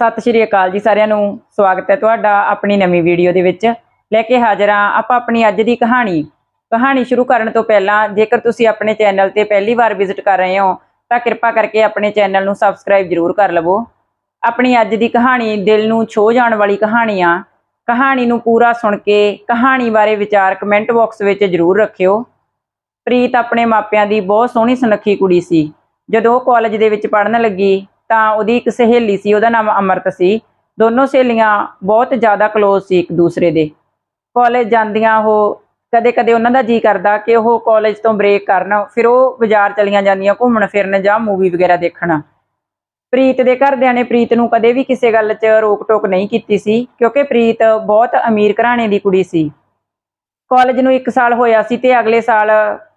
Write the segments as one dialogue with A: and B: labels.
A: ਸਤਿ ਸ਼੍ਰੀ ਅਕਾਲ ਜੀ ਸਾਰਿਆਂ ਨੂੰ। ਸਵਾਗਤ ਹੈ ਤੁਹਾਡਾ ਆਪਣੀ ਨਵੀਂ ਵੀਡੀਓ ਦੇ ਵਿੱਚ। ਲੈ ਕੇ ਹਾਜ਼ਰ ਹਾਂ ਆਪਾਂ ਆਪਣੀ ਅੱਜ ਦੀ ਕਹਾਣੀ। ਕਹਾਣੀ ਸ਼ੁਰੂ ਕਰਨ ਤੋਂ ਪਹਿਲਾਂ ਜੇਕਰ ਤੁਸੀਂ ਆਪਣੇ ਚੈਨਲ ਤੇ ਪਹਿਲੀ ਵਾਰ ਵਿਜ਼ਿਟ ਕਰ ਰਹੇ ਹੋ, ਤਾਂ ਕਿਰਪਾ ਕਰਕੇ ਆਪਣੇ ਚੈਨਲ ਨੂੰ ਸਬਸਕ੍ਰਾਈਬ ਜ਼ਰੂਰ ਕਰ ਲਵੋ। ਆਪਣੀ ਅੱਜ ਦੀ ਕਹਾਣੀ ਦਿਲ ਨੂੰ ਛੋ ਜਾਣ ਵਾਲੀ ਕਹਾਣੀ ਆ। ਕਹਾਣੀ ਨੂੰ ਪੂਰਾ ਸੁਣ ਕੇ ਕਹਾਣੀ ਬਾਰੇ ਵਿਚਾਰ ਕਮੈਂਟ ਬਾਕਸ ਵਿੱਚ ਜ਼ਰੂਰ ਰੱਖਿਓ। ਪ੍ਰੀਤ ਆਪਣੇ ਮਾਪਿਆਂ ਦੀ ਬਹੁਤ ਸੋਹਣੀ ਸੁਨੱਖੀ ਕੁੜੀ ਸੀ। ਜਦੋਂ ਉਹ ਕਾਲਜ ਦੇ ਵਿੱਚ ਪੜ੍ਹਨ ਲੱਗੀ ਤਾਂ ਉਹਦੀ ਇੱਕ ਸਹੇਲੀ ਸੀ, ਉਹਦਾ ਨਾਮ ਅਮਰਤ ਸੀ। ਦੋਨੋਂ ਸਹੇਲੀਆਂ ਬਹੁਤ ਜ਼ਿਆਦਾ ਕਲੋਜ਼ ਸੀ ਇੱਕ ਦੂਸਰੇ ਦੇ। ਕਾਲਜ ਜਾਂਦੀਆਂ ਉਹ, ਕਦੇ-ਕਦੇ ਉਹਨਾਂ ਦਾ ਜੀ ਕਰਦਾ ਕਿ ਉਹ ਕਾਲਜ ਤੋਂ ਬ੍ਰੇਕ ਕਰਨ, ਫਿਰ ਉਹ ਬਾਜ਼ਾਰ ਚਲੀਆਂ ਜਾਂਦੀਆਂ ਘੁੰਮਣ ਫਿਰਨ ਜਾਂ ਮੂਵੀ ਵਗੈਰਾ ਦੇਖਣ। ਪ੍ਰੀਤ ਦੇ ਘਰਦਿਆਂ ਨੇ ਪ੍ਰੀਤ ਨੂੰ ਕਦੇ ਵੀ ਕਿਸੇ ਗੱਲ 'ਚ ਰੋਕ-ਟੋਕ ਨਹੀਂ ਕੀਤੀ ਸੀ, ਕਿਉਂਕਿ ਪ੍ਰੀਤ ਬਹੁਤ ਅਮੀਰ ਘਰਾਣੇ ਦੀ ਕੁੜੀ ਸੀ। ਕਾਲਜ ਨੂੰ 1 ਸਾਲ ਹੋਇਆ ਸੀ ਤੇ ਅਗਲੇ ਸਾਲ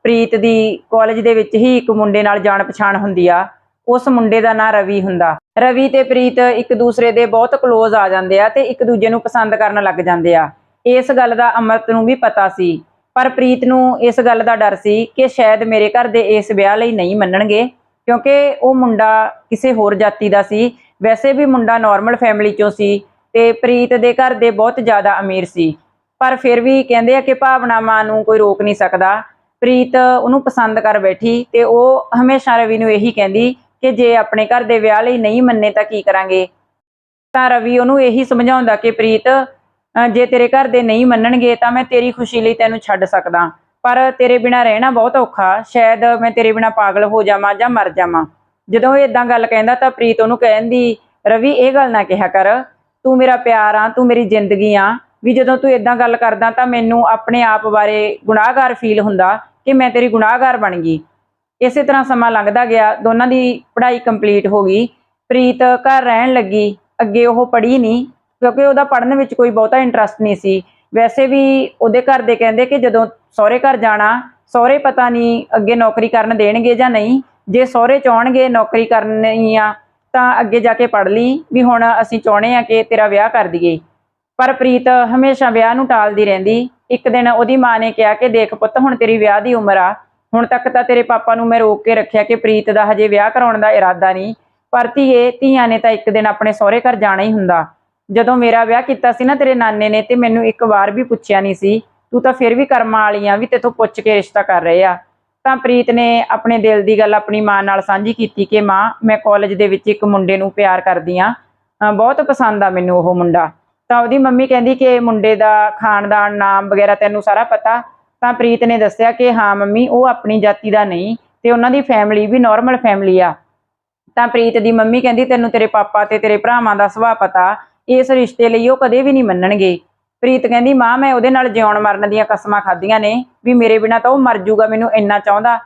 A: ਪ੍ਰੀਤ ਦੀ ਕਾਲਜ ਦੇ ਵਿੱਚ ਹੀ ਇੱਕ ਮੁੰਡੇ ਨਾਲ ਜਾਣ ਪਛਾਣ ਹੁੰਦੀ ਆ। ਉਸ ਮੁੰਡੇ ਦਾ ਨਾਂ ਰਵੀ ਹੁੰਦਾ। ਰਵੀ ਤੇ ਪ੍ਰੀਤ ਇੱਕ ਦੂਸਰੇ ਦੇ ਬਹੁਤ ਕਲੋਜ਼ ਆ ਜਾਂਦੇ ਆ ਤੇ ਇੱਕ ਦੂਜੇ ਨੂੰ ਪਸੰਦ ਕਰਨ ਲੱਗ ਜਾਂਦੇ ਆ। ਇਸ ਗੱਲ ਦਾ ਅਮਰਤ ਨੂੰ ਵੀ ਪਤਾ ਸੀ। ਪਰ ਪ੍ਰੀਤ ਨੂੰ ਇਸ ਗੱਲ ਦਾ ਡਰ ਸੀ ਕਿ ਸ਼ਾਇਦ ਮੇਰੇ ਘਰ ਦੇ ਇਸ ਵਿਆਹ ਲਈ ਨਹੀਂ ਮੰਨਣਗੇ, ਕਿਉਂਕਿ ਉਹ ਮੁੰਡਾ ਕਿਸੇ ਹੋਰ ਜਾਤੀ ਦਾ ਸੀ। ਵੈਸੇ ਵੀ ਮੁੰਡਾ ਨਾਰਮਲ ਫੈਮਿਲੀ ਚੋਂ ਸੀ ਤੇ ਪ੍ਰੀਤ ਦੇ ਘਰ ਦੇ ਬਹੁਤ ਜ਼ਿਆਦਾ ਅਮੀਰ ਸੀ। ਪਰ ਫਿਰ ਵੀ ਕਹਿੰਦੇ ਆ ਕਿ ਭਾਵਨਾਵਾਂ ਨੂੰ ਕੋਈ ਰੋਕ ਨਹੀਂ ਸਕਦਾ। ਪ੍ਰੀਤ ਉਹਨੂੰ ਪਸੰਦ ਕਰ ਬੈਠੀ ਤੇ ਉਹ ਹਮੇਸ਼ਾ ਰਵੀ ਨੂੰ ਇਹੀ ਕਹਿੰਦੀ ਕਿ ਜੇ ਆਪਣੇ ਘਰ ਦੇ ਵਿਆਹ ਲਈ ਨਹੀਂ ਮੰਨੇ ਤਾਂ ਕੀ ਕਰਾਂਗੇ? ਤਾਂ ਰਵੀ ਉਹਨੂੰ ਇਹੀ ਸਮਝਾਉਂਦਾ ਕਿ ਪ੍ਰੀਤ ਜੇ ਤੇਰੇ ਘਰ ਦੇ ਨਹੀਂ ਮੰਨਣਗੇ ਤਾਂ ਮੈਂ ਤੇਰੀ ਖੁਸ਼ੀ ਲਈ ਤੈਨੂੰ ਛੱਡ ਸਕਦਾ। ਪਰ ਤੇਰੇ ਬਿਨਾ ਰਹਿਣਾ ਬਹੁਤ ਔਖਾ। ਸ਼ਾਇਦ ਮੈਂ ਤੇਰੇ ਬਿਨਾ ਪਾਗਲ ਹੋ ਜਾਵਾਂ ਜਾਂ ਮਰ ਜਾਵਾਂ। ਜਦੋਂ ਉਹ ਇਦਾਂ ਗੱਲ ਕਹਿੰਦਾ ਤਾਂ ਪ੍ਰੀਤ ਉਹਨੂੰ ਕਹਿੰਦੀ, ਰਵੀ, ਇਹ ਗੱਲ ਨਾ ਕਿਹਾ ਕਰ। ਤੂੰ ਮੇਰਾ ਪਿਆਰ ਆ, ਤੂੰ ਮੇਰੀ ਜ਼ਿੰਦਗੀ ਆ। ਵੀ ਜਦੋਂ ਤੂੰ ਇਦਾਂ ਗੱਲ ਕਰਦਾ ਤਾਂ ਮੈਨੂੰ ਆਪਣੇ ਆਪ ਬਾਰੇ ਗੁਨਾਹਗਾਰ ਫੀਲ ਹੁੰਦਾ ਕਿ ਮੈਂ ਤੇਰੀ ਗੁਨਾਹਗਾਰ ਬਣ ਗਈ। ਇਸੇ ਤਰ੍ਹਾਂ ਸਮਾਂ ਲੰਘਦਾ ਗਿਆ, ਦੋਨਾਂ ਦੀ ਪੜ੍ਹਾਈ ਕੰਪਲੀਟ ਹੋ ਗਈ। ਪ੍ਰੀਤ ਘਰ ਰਹਿਣ ਲੱਗੀ, ਅੱਗੇ ਉਹ ਪੜ੍ਹੀ ਨਹੀਂ, ਕਿਉਂਕਿ ਉਹਦਾ ਪੜ੍ਹਨ ਵਿੱਚ ਕੋਈ ਬਹੁਤਾ ਇੰਟਰਸਟ ਨਹੀਂ ਸੀ। ਵੈਸੇ ਵੀ ਉਹਦੇ ਘਰ ਦੇ ਕਹਿੰਦੇ ਕਿ ਜਦੋਂ ਸਹੁਰੇ ਘਰ ਜਾਣਾ, ਸਹੁਰੇ ਪਤਾ ਨਹੀਂ ਅੱਗੇ ਨੌਕਰੀ ਕਰਨ ਦੇਣਗੇ ਜਾਂ ਨਹੀਂ। ਜੇ ਸਹੁਰੇ ਚਾਹਣਗੇ ਨੌਕਰੀ ਕਰਨੀ ਆ, ਤਾਂ ਅੱਗੇ ਜਾ ਕੇ ਪੜ੍ਹ ਲਈ ਵੀ ਹੁਣ ਅਸੀਂ ਚਾਹੁੰਦੇ ਆ ਕਿ ਤੇਰਾ ਵਿਆਹ ਕਰ ਦਈਏ। ਪਰ ਪ੍ਰੀਤ ਹਮੇਸ਼ਾ ਵਿਆਹ ਨੂੰ ਟਾਲਦੀ ਰਹਿੰਦੀ। ਇੱਕ ਦਿਨ ਉਹਦੀ ਮਾਂ ਨੇ ਕਿਹਾ ਕਿ ਦੇਖ ਪੁੱਤ, ਹੁਣ ਤੇਰੀ ਵਿਆਹ ਦੀ ਉਮਰ ਆ ਹੁਣ ਤੱਕ ਤਾਂ ਤੇਰੇ ਪਾਪਾ ਨੂੰ ਮੈਂ ਰੋਕ ਕੇ ਰੱਖਿਆ ਕਿ ਪ੍ਰੀਤ ਦਾ ਹਜੇ ਵਿਆਹ ਕਰਾਉਣ ਦਾ ਇਰਾਦਾ ਨਹੀਂ, ਪਰ ਧੀਏ, ਧੀਆਂ ਨੇ ਤਾਂ ਇੱਕ ਦਿਨ ਆਪਣੇ ਸਹੁਰੇ ਘਰ ਜਾਣਾ ਹੀ ਹੁੰਦਾ। ਜਦੋਂ ਮੇਰਾ ਵਿਆਹ ਕੀਤਾ ਸੀ ਨਾ ਤੇਰੇ ਨਾਨੇ ਨੇ ਤੇ ਮੈਨੂੰ ਇੱਕ ਵਾਰ ਵੀ ਪੁੱਛਿਆ ਨਹੀਂ ਸੀ, ਤੂੰ ਤਾਂ ਫਿਰ ਵੀ ਕਰਮਾਂ ਵਾਲੀ ਵੀ ਤੇਥੋਂ ਪੁੱਛ ਕੇ ਰਿਸ਼ਤਾ ਕਰ ਰਹੇ ਆ। ਤਾਂ ਪ੍ਰੀਤ ਨੇ ਆਪਣੇ ਦਿਲ ਦੀ ਗੱਲ ਆਪਣੀ ਮਾਂ ਨਾਲ ਸਾਂਝੀ ਕੀਤੀ ਕਿ ਮਾਂ, ਮੈਂ ਕਾਲਜ ਦੇ ਵਿੱਚ ਇੱਕ ਮੁੰਡੇ ਨੂੰ ਪਿਆਰ ਕਰਦੀ ਆ। ਬਹੁਤ ਪਸੰਦ ਆ ਮੈਨੂੰ ਉਹ ਮੁੰਡਾ। ਤਾਂ ਉਹਦੀ ਮੰਮੀ ਕਹਿੰਦੀ ਕਿ ਮੁੰਡੇ ਦਾ ਖਾਨਦਾਨ ਨਾਮ ਵਗੈਰਾ ਤੈਨੂੰ ਸਾਰਾ ਪਤਾ। ਤਾਂ ਪ੍ਰੀਤ ਨੇ ਦੱਸਿਆ ਕਿ ਹਾਂ ਮੰਮੀ, ਉਹ ਆਪਣੀ ਜਾਤੀ ਦਾ ਨਹੀਂ ਤੇ ਉਹਨਾਂ ਦੀ ਫੈਮਿਲੀ ਵੀ ਨਾਰਮਲ ਫੈਮਿਲੀ ਆ। ਤਾਂ ਪ੍ਰੀਤ ਦੀ ਮੰਮੀ ਕਹਿੰਦੀ, ਤੈਨੂੰ ਤੇਰੇ ਪਾਪਾ ਤੇ ਤੇਰੇ ਭਰਾਵਾਂ ਦਾ ਸੁਭਾਅ ਪਤਾ, ਇਸ ਰਿਸ਼ਤੇ ਲਈ ਉਹ ਕਦੇ ਵੀ ਨਹੀਂ ਮੰਨਣਗੇ। ਪ੍ਰੀਤ ਕਹਿੰਦੀ, ਮਾਂ, ਮੈਂ ਉਹਦੇ ਨਾਲ ਜਿਉਣ ਮਰਨ ਦੀਆਂ ਕਸਮਾਂ ਖਾਧੀਆਂ ਨੇ, ਵੀ ਮੇਰੇ ਬਿਨਾ ਤਾਂ ਉਹ ਮਰ ਜਾਊਗਾ ਮੈਨੂੰ ਇੰਨਾ ਚਾਹੁੰਦਾ।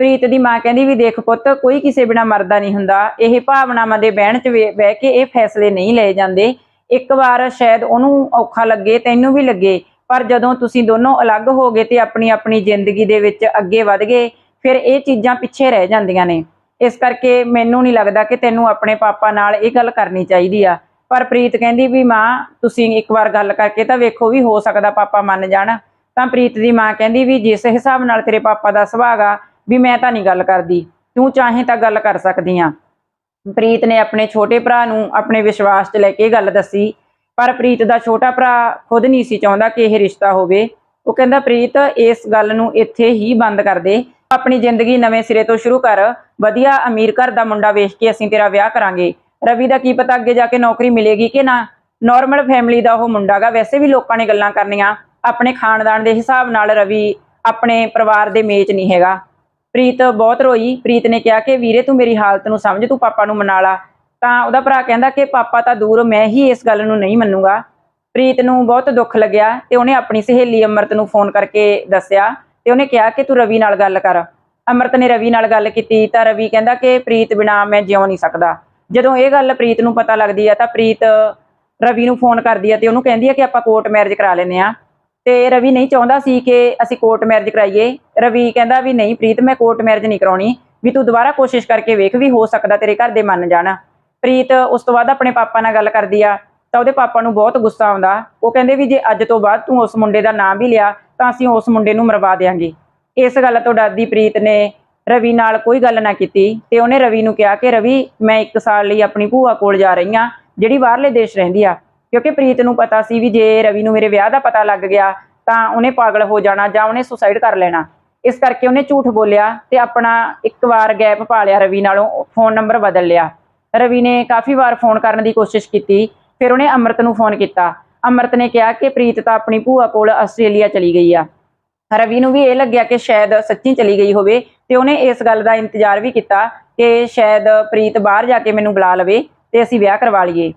A: ਪ੍ਰੀਤ ਦੀ ਮਾਂ ਕਹਿੰਦੀ, ਵੀ ਦੇਖ ਪੁੱਤ, ਕੋਈ ਕਿਸੇ ਬਿਨਾ ਮਰਦਾ ਨਹੀਂ ਹੁੰਦਾ। ਇਹ ਭਾਵਨਾਵਾਂ ਦੇ ਬਹਿਣ 'ਚ ਬਹਿ ਕੇ ਇਹ ਫੈਸਲੇ ਨਹੀਂ ਲਏ ਜਾਂਦੇ। ਇੱਕ ਵਾਰ ਸ਼ਾਇਦ ਉਹਨੂੰ ਔਖਾ ਲੱਗੇ, ਤੈਨੂੰ ਵੀ ਲੱਗੇ। ਪਰ ਜਦੋਂ ਤੁਸੀਂ ਦੋਨੋਂ ਅਲੱਗ ਹੋ ਗਏ ਤੇ ਆਪਣੀ ਆਪਣੀ ਜ਼ਿੰਦਗੀ ਦੇ ਵਿੱਚ ਅੱਗੇ ਵਧ ਗਏ, ਫਿਰ ਇਹ ਚੀਜ਼ਾਂ ਪਿੱਛੇ ਰਹਿ ਜਾਂਦੀਆਂ ਨੇ। ਇਸ ਕਰਕੇ ਮੈਨੂੰ ਨਹੀਂ ਲੱਗਦਾ ਕਿ ਤੈਨੂੰ ਆਪਣੇ ਪਾਪਾ ਨਾਲ ਇਹ ਗੱਲ ਕਰਨੀ ਚਾਹੀਦੀ ਆ। ਪਰ ਪ੍ਰੀਤ ਕਹਿੰਦੀ ਵੀ ਮਾਂ, ਤੁਸੀਂ ਇੱਕ ਵਾਰ ਗੱਲ ਕਰਕੇ ਤਾਂ ਵੇਖੋ ਵੀ ਹੋ ਸਕਦਾ ਪਾਪਾ ਮੰਨ ਜਾਣ। ਤਾਂ ਪ੍ਰੀਤ ਦੀ ਮਾਂ ਕਹਿੰਦੀ ਵੀ ਜਿਸ ਹਿਸਾਬ ਨਾਲ ਤੇਰੇ ਪਾਪਾ ਦਾ ਸੁਭਾਅ ਆ, ਵੀ ਮੈਂ ਤਾਂ ਨਹੀਂ ਗੱਲ ਕਰਦੀ। ਤੂੰ ਚਾਹੇ ਤਾਂ ਗੱਲ ਕਰ ਸਕਦੀ ਆ। ਪ੍ਰੀਤ ਨੇ ਆਪਣੇ ਛੋਟੇ ਭਰਾ ਨੂੰ ਆਪਣੇ ਵਿਸ਼ਵਾਸ 'ਚ ਲੈ ਕੇ ਇਹ ਗੱਲ ਦੱਸੀ ਪਰ ਪ੍ਰੀਤ ਦਾ ਛੋਟਾ ਭਰਾ ਖੁਦ ਨਹੀਂ ਸੀ ਚਾਹੁੰਦਾ ਕਿ ਇਹ ਰਿਸ਼ਤਾ ਹੋਵੇ। ਉਹ ਕਹਿੰਦਾ, ਪ੍ਰੀਤ, ਇਸ ਗੱਲ ਨੂੰ ਇੱਥੇ ਹੀ ਬੰਦ ਕਰ ਦੇ। ਆਪਣੀ ਜ਼ਿੰਦਗੀ ਨਵੇਂ ਸਿਰੇ ਤੋਂ ਸ਼ੁਰੂ ਕਰ। ਵਧੀਆ ਅਮੀਰ ਘਰ ਦਾ ਮੁੰਡਾ ਵੇਖ ਕੇ ਅਸੀਂ ਤੇਰਾ ਵਿਆਹ ਕਰਾਂਗੇ। ਰਵੀ ਦਾ ਕੀ ਪਤਾ ਅੱਗੇ ਜਾ ਕੇ ਨੌਕਰੀ ਮਿਲੇਗੀ ਕਿ ਨਾ? ਨਾਰਮਲ ਫੈਮਿਲੀ ਦਾ ਉਹ ਮੁੰਡਾ ਗਾ। ਵੈਸੇ ਵੀ ਲੋਕਾਂ ਨੇ ਗੱਲਾਂ ਕਰਨੀਆਂ। ਆਪਣੇ ਖਾਨਦਾਨ ਦੇ ਹਿਸਾਬ ਨਾਲ ਰਵੀ ਆਪਣੇ ਪਰਿਵਾਰ ਦੇ ਮੇਚ ਨਹੀਂ ਹੈਗਾ। ਪ੍ਰੀਤ ਬਹੁਤ ਰੋਈ। ਪ੍ਰੀਤ ਨੇ ਕਿਹਾ ਕਿ, ਵੀਰੇ, ਤੂੰ ਮੇਰੀ ਹਾਲਤ ਨੂੰ ਸਮਝ। ਤੂੰ ਪਾਪਾ ਨੂੰ ਮਨਾ ਲਾ। ਤਾਂ ਉਹਦਾ ਭਰਾ ਕਹਿੰਦਾ ਕਿ ਪਾਪਾ ਤਾਂ ਦੂਰ, ਮੈਂ ਹੀ ਇਸ ਗੱਲ ਨੂੰ ਨਹੀਂ ਮੰਨੂਗਾ। ਪ੍ਰੀਤ ਨੂੰ ਬਹੁਤ ਦੁੱਖ ਲੱਗਿਆ ਤੇ ਉਹਨੇ ਆਪਣੀ ਸਹੇਲੀ ਅਮਰਤ ਨੂੰ ਫੋਨ ਕਰਕੇ ਦੱਸਿਆ ਤੇ ਉਹਨੇ ਕਿਹਾ ਕਿ ਤੂੰ ਰਵੀ ਨਾਲ ਗੱਲ ਕਰ। ਅਮਰਤ ਨੇ ਰਵੀ ਨਾਲ ਗੱਲ ਕੀਤੀ ਤਾਂ ਰਵੀ ਕਹਿੰਦਾ ਕਿ ਪ੍ਰੀਤ ਬਿਨਾ ਮੈਂ ਜਿਉ ਨਹੀਂ ਸਕਦਾ। ਜਦੋਂ ਇਹ ਗੱਲ ਪ੍ਰੀਤ ਨੂੰ ਪਤਾ ਲੱਗਦੀ ਆ ਤਾਂ ਪ੍ਰੀਤ ਰਵੀ ਨੂੰ ਫੋਨ ਕਰਦੀ ਆ ਤੇ ਉਹਨੂੰ ਕਹਿੰਦੀ ਆ ਕਿ ਆਪਾਂ ਕੋਰਟ ਮੈਰਿਜ ਕਰਾ ਲੈਨੇ ਆ। ਤੇ ਰਵੀ ਨਹੀਂ ਚਾਹੁੰਦਾ ਸੀ ਕਿ ਅਸੀਂ ਕੋਰਟ ਮੈਰਿਜ ਕਰਾਈਏ। ਰਵੀ ਕਹਿੰਦਾ ਵੀ ਨਹੀਂ ਪ੍ਰੀਤ, ਮੈਂ ਕੋਰਟ ਮੈਰਿਜ ਨਹੀਂ ਕਰਾਉਣੀ। ਵੀ ਤੂੰ ਦੁਬਾਰਾ ਕੋਸ਼ਿਸ਼ ਕਰਕੇ ਵੇਖ ਵੀ ਹੋ ਸਕਦਾ ਤੇਰੇ ਘਰ ਦੇ ਮੰਨ ਜਾਣ। ਪ੍ਰੀਤ ਉਸ ਤੋਂ ਬਾਅਦ ਆਪਣੇ ਪਾਪਾ ਨਾਲ ਗੱਲ ਕਰਦੀ ਆ, ਤਾਂ ਉਹਦੇ ਪਾਪਾ ਨੂੰ ਬਹੁਤ ਗੁੱਸਾ ਆਉਂਦਾ। ਉਹ ਕਹਿੰਦੇ ਵੀ ਜੇ ਅੱਜ ਤੋਂ ਬਾਅਦ ਤੂੰ ਉਸ ਮੁੰਡੇ ਦਾ ਨਾਮ ਵੀ ਲਿਆ, ਤਾਂ ਅਸੀਂ ਉਸ ਮੁੰਡੇ ਨੂੰ ਮਰਵਾ ਦੇਾਂਗੇ ਇਸ ਗੱਲ ਤੋਂ ਡਰਦੀ ਪ੍ਰੀਤ ਨੇ ਰਵੀ ਨਾਲ ਕੋਈ ਗੱਲ ਨਾ ਕੀਤੀ ਤੇ ਉਹਨੇ ਰਵੀ ਨੂੰ ਕਿਹਾ ਕਿ ਰਵੀ, ਮੈਂ 1 ਸਾਲ ਲਈ ਆਪਣੀ ਭੂਆ ਕੋਲ ਜਾ ਰਹੀ ਹਾਂ, ਜਿਹੜੀ ਬਾਹਰਲੇ ਦੇਸ਼ ਰਹਿੰਦੀ ਆ। ਕਿਉਂਕਿ ਪ੍ਰੀਤ ਨੂੰ ਪਤਾ ਸੀ ਵੀ ਜੇ ਰਵੀ ਨੂੰ ਮੇਰੇ ਵਿਆਹ ਦਾ ਪਤਾ ਲੱਗ ਗਿਆ, ਤਾਂ ਉਹਨੇ ਪਾਗਲ ਹੋ ਜਾਣਾ ਜਾਂ ਉਹਨੇ ਸੁਸਾਈਡ ਕਰ ਲੈਣਾ। ਇਸ ਕਰਕੇ ਉਹਨੇ ਝੂਠ ਬੋਲਿਆ ਤੇ ਆਪਣਾ ਇੱਕ ਵਾਰ ਗੈਪ ਪਾ ਲਿਆ ਰਵੀ ਨਾਲੋਂ, ਫੋਨ ਨੰਬਰ ਬਦਲ ਲਿਆ। ਰਵੀ ਨੇ ਕਾਫੀ ਵਾਰ ਫੋਨ ਕਰਨ ਦੀ ਕੋਸ਼ਿਸ਼ ਕੀਤੀ, ਫਿਰ ਉਹਨੇ ਅਮਰਤ ਨੂੰ ਫੋਨ ਕੀਤਾ। ਅਮਰਤ ਨੇ ਕਿਹਾ ਕਿ ਪ੍ਰੀਤ ਤਾਂ ਆਪਣੀ ਭੂਆ ਕੋਲ ਆਸਟ੍ਰੇਲੀਆ ਚਲੀ ਗਈ ਆ। ਰਵੀ ਨੂੰ ਵੀ ਇਹ ਲੱਗਿਆ ਕਿ ਸ਼ਾਇਦ ਸੱਚੀ ਚਲੀ ਗਈ ਹੋਵੇ ਤੇ ਉਹਨੇ ਇਸ ਗੱਲ ਦਾ ਇੰਤਜ਼ਾਰ ਵੀ ਕੀਤਾ ਕਿ ਸ਼ਾਇਦ ਪ੍ਰੀਤ ਬਾਹਰ ਜਾ ਕੇ ਮੈਨੂੰ ਬੁਲਾ ਲਵੇ ਤੇ ਅਸੀਂ ਵਿਆਹ ਕਰਵਾ ਲਈਏ।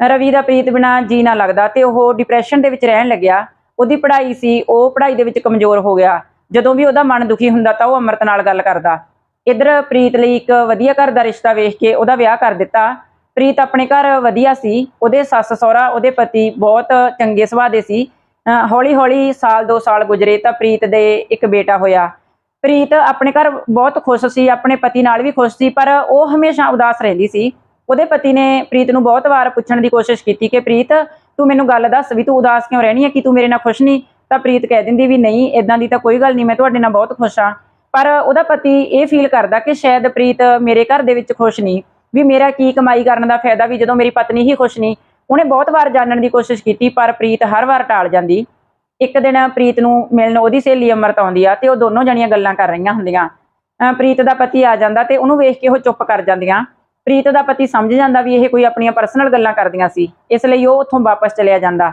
A: ਰਵੀ ਦਾ ਪ੍ਰੀਤ ਬਿਨਾ ਜੀ ਨਾ ਲੱਗਦਾ ਤੇ ਉਹ ਡਿਪਰੈਸ਼ਨ ਦੇ ਵਿੱਚ ਰਹਿਣ ਲੱਗਿਆ। ਉਹਦੀ ਪੜ੍ਹਾਈ ਸੀ, ਉਹ ਪੜ੍ਹਾਈ ਦੇ ਵਿੱਚ ਕਮਜ਼ੋਰ ਹੋ ਗਿਆ। ਜਦੋਂ ਵੀ ਉਹਦਾ ਮਨ ਦੁਖੀ ਹੁੰਦਾ ਤਾਂ ਉਹ ਅਮਰਤ ਨਾਲ ਗੱਲ ਕਰਦਾ। ਇਧਰ ਪ੍ਰੀਤ ਲਈ ਇੱਕ ਵਧੀਆ ਘਰ ਦਾ ਰਿਸ਼ਤਾ ਵੇਖ ਕੇ ਉਹਦਾ ਵਿਆਹ ਕਰ ਦਿੱਤਾ। ਪ੍ਰੀਤ ਆਪਣੇ ਘਰ ਵਧੀਆ ਸੀ, ਉਹਦੇ ਸੱਸ ਸਹੁਰਾ ਉਹਦੇ ਪਤੀ ਬਹੁਤ ਚੰਗੇ ਸੁਭਾਅ ਦੇ ਸੀ। ਹੌਲੀ ਹੌਲੀ ਸਾਲ 2 ਸਾਲ ਗੁਜ਼ਰੇ ਤਾਂ ਪ੍ਰੀਤ ਦੇ ਇੱਕ ਬੇਟਾ ਹੋਇਆ। ਪ੍ਰੀਤ ਆਪਣੇ ਘਰ ਬਹੁਤ ਖੁਸ਼ ਸੀ, ਆਪਣੇ ਪਤੀ ਨਾਲ ਵੀ ਖੁਸ਼ ਸੀ, ਪਰ ਉਹ ਹਮੇਸ਼ਾ ਉਦਾਸ ਰਹਿੰਦੀ ਸੀ। ਉਹਦੇ ਪਤੀ ਨੇ ਪ੍ਰੀਤ ਨੂੰ ਬਹੁਤ ਵਾਰ ਪੁੱਛਣ ਦੀ ਕੋਸ਼ਿਸ਼ ਕੀਤੀ ਕਿ, ਪ੍ਰੀਤ, ਤੂੰ ਮੈਨੂੰ ਗੱਲ ਦੱਸ ਵੀ ਤੂੰ ਉਦਾਸ ਕਿਉਂ ਰਹਿਣੀ ਹੈ? ਕਿ ਤੂੰ ਮੇਰੇ ਨਾਲ ਖੁਸ਼ ਨਹੀਂ? ਤਾਂ ਪ੍ਰੀਤ ਕਹਿ ਦਿੰਦੀ ਵੀ, ਨਹੀਂ ਇਦਾਂ ਦੀ ਤਾਂ ਕੋਈ ਗੱਲ ਨਹੀਂ, ਮੈਂ ਤੁਹਾਡੇ ਨਾਲ ਬਹੁਤ ਖੁਸ਼ ਹਾਂ। ਪਰ ਉਹਦਾ ਪਤੀ ਇਹ ਫੀਲ ਕਰਦਾ ਕਿ ਸ਼ਾਇਦ ਪ੍ਰੀਤ ਮੇਰੇ ਘਰ ਦੇ ਵਿੱਚ ਖੁਸ਼ ਨਹੀਂ, ਵੀ ਮੇਰਾ ਕੀ ਕਮਾਈ ਕਰਨ ਦਾ ਫਾਇਦਾ ਵੀ ਜਦੋਂ ਮੇਰੀ ਪਤਨੀ ਹੀ ਖੁਸ਼ ਨਹੀਂ। ਉਹਨੇ ਬਹੁਤ ਵਾਰ ਜਾਣਨ ਦੀ ਕੋਸ਼ਿਸ਼ ਕੀਤੀ, ਪਰ ਪ੍ਰੀਤ ਹਰ ਵਾਰ ਟਾਲ ਜਾਂਦੀ। ਇੱਕ ਦਿਨ ਪ੍ਰੀਤ ਨੂੰ ਮਿਲਣ ਉਹਦੀ ਸਹੇਲੀ ਅਮਰਤ ਆਉਂਦੀ ਆ ਤੇ ਉਹ ਦੋਨੋਂ ਜਣੀਆਂ ਗੱਲਾਂ ਕਰ ਰਹੀਆਂ ਹੁੰਦੀਆਂ। ਅਹ ਪ੍ਰੀਤ ਦਾ ਪਤੀ ਆ ਜਾਂਦਾ ਤੇ ਉਹਨੂੰ ਵੇਖ ਕੇ ਉਹ ਚੁੱਪ ਕਰ ਜਾਂਦੀਆਂ। ਪ੍ਰੀਤ ਦਾ ਪਤੀ ਸਮਝ ਜਾਂਦਾ ਵੀ ਇਹ ਕੋਈ ਆਪਣੀਆਂ ਪਰਸਨਲ ਗੱਲਾਂ ਕਰਦੀਆਂ ਸੀ, ਇਸ ਲਈ ਉਹ ਉੱਥੋਂ ਵਾਪਸ ਚਲਿਆ ਜਾਂਦਾ।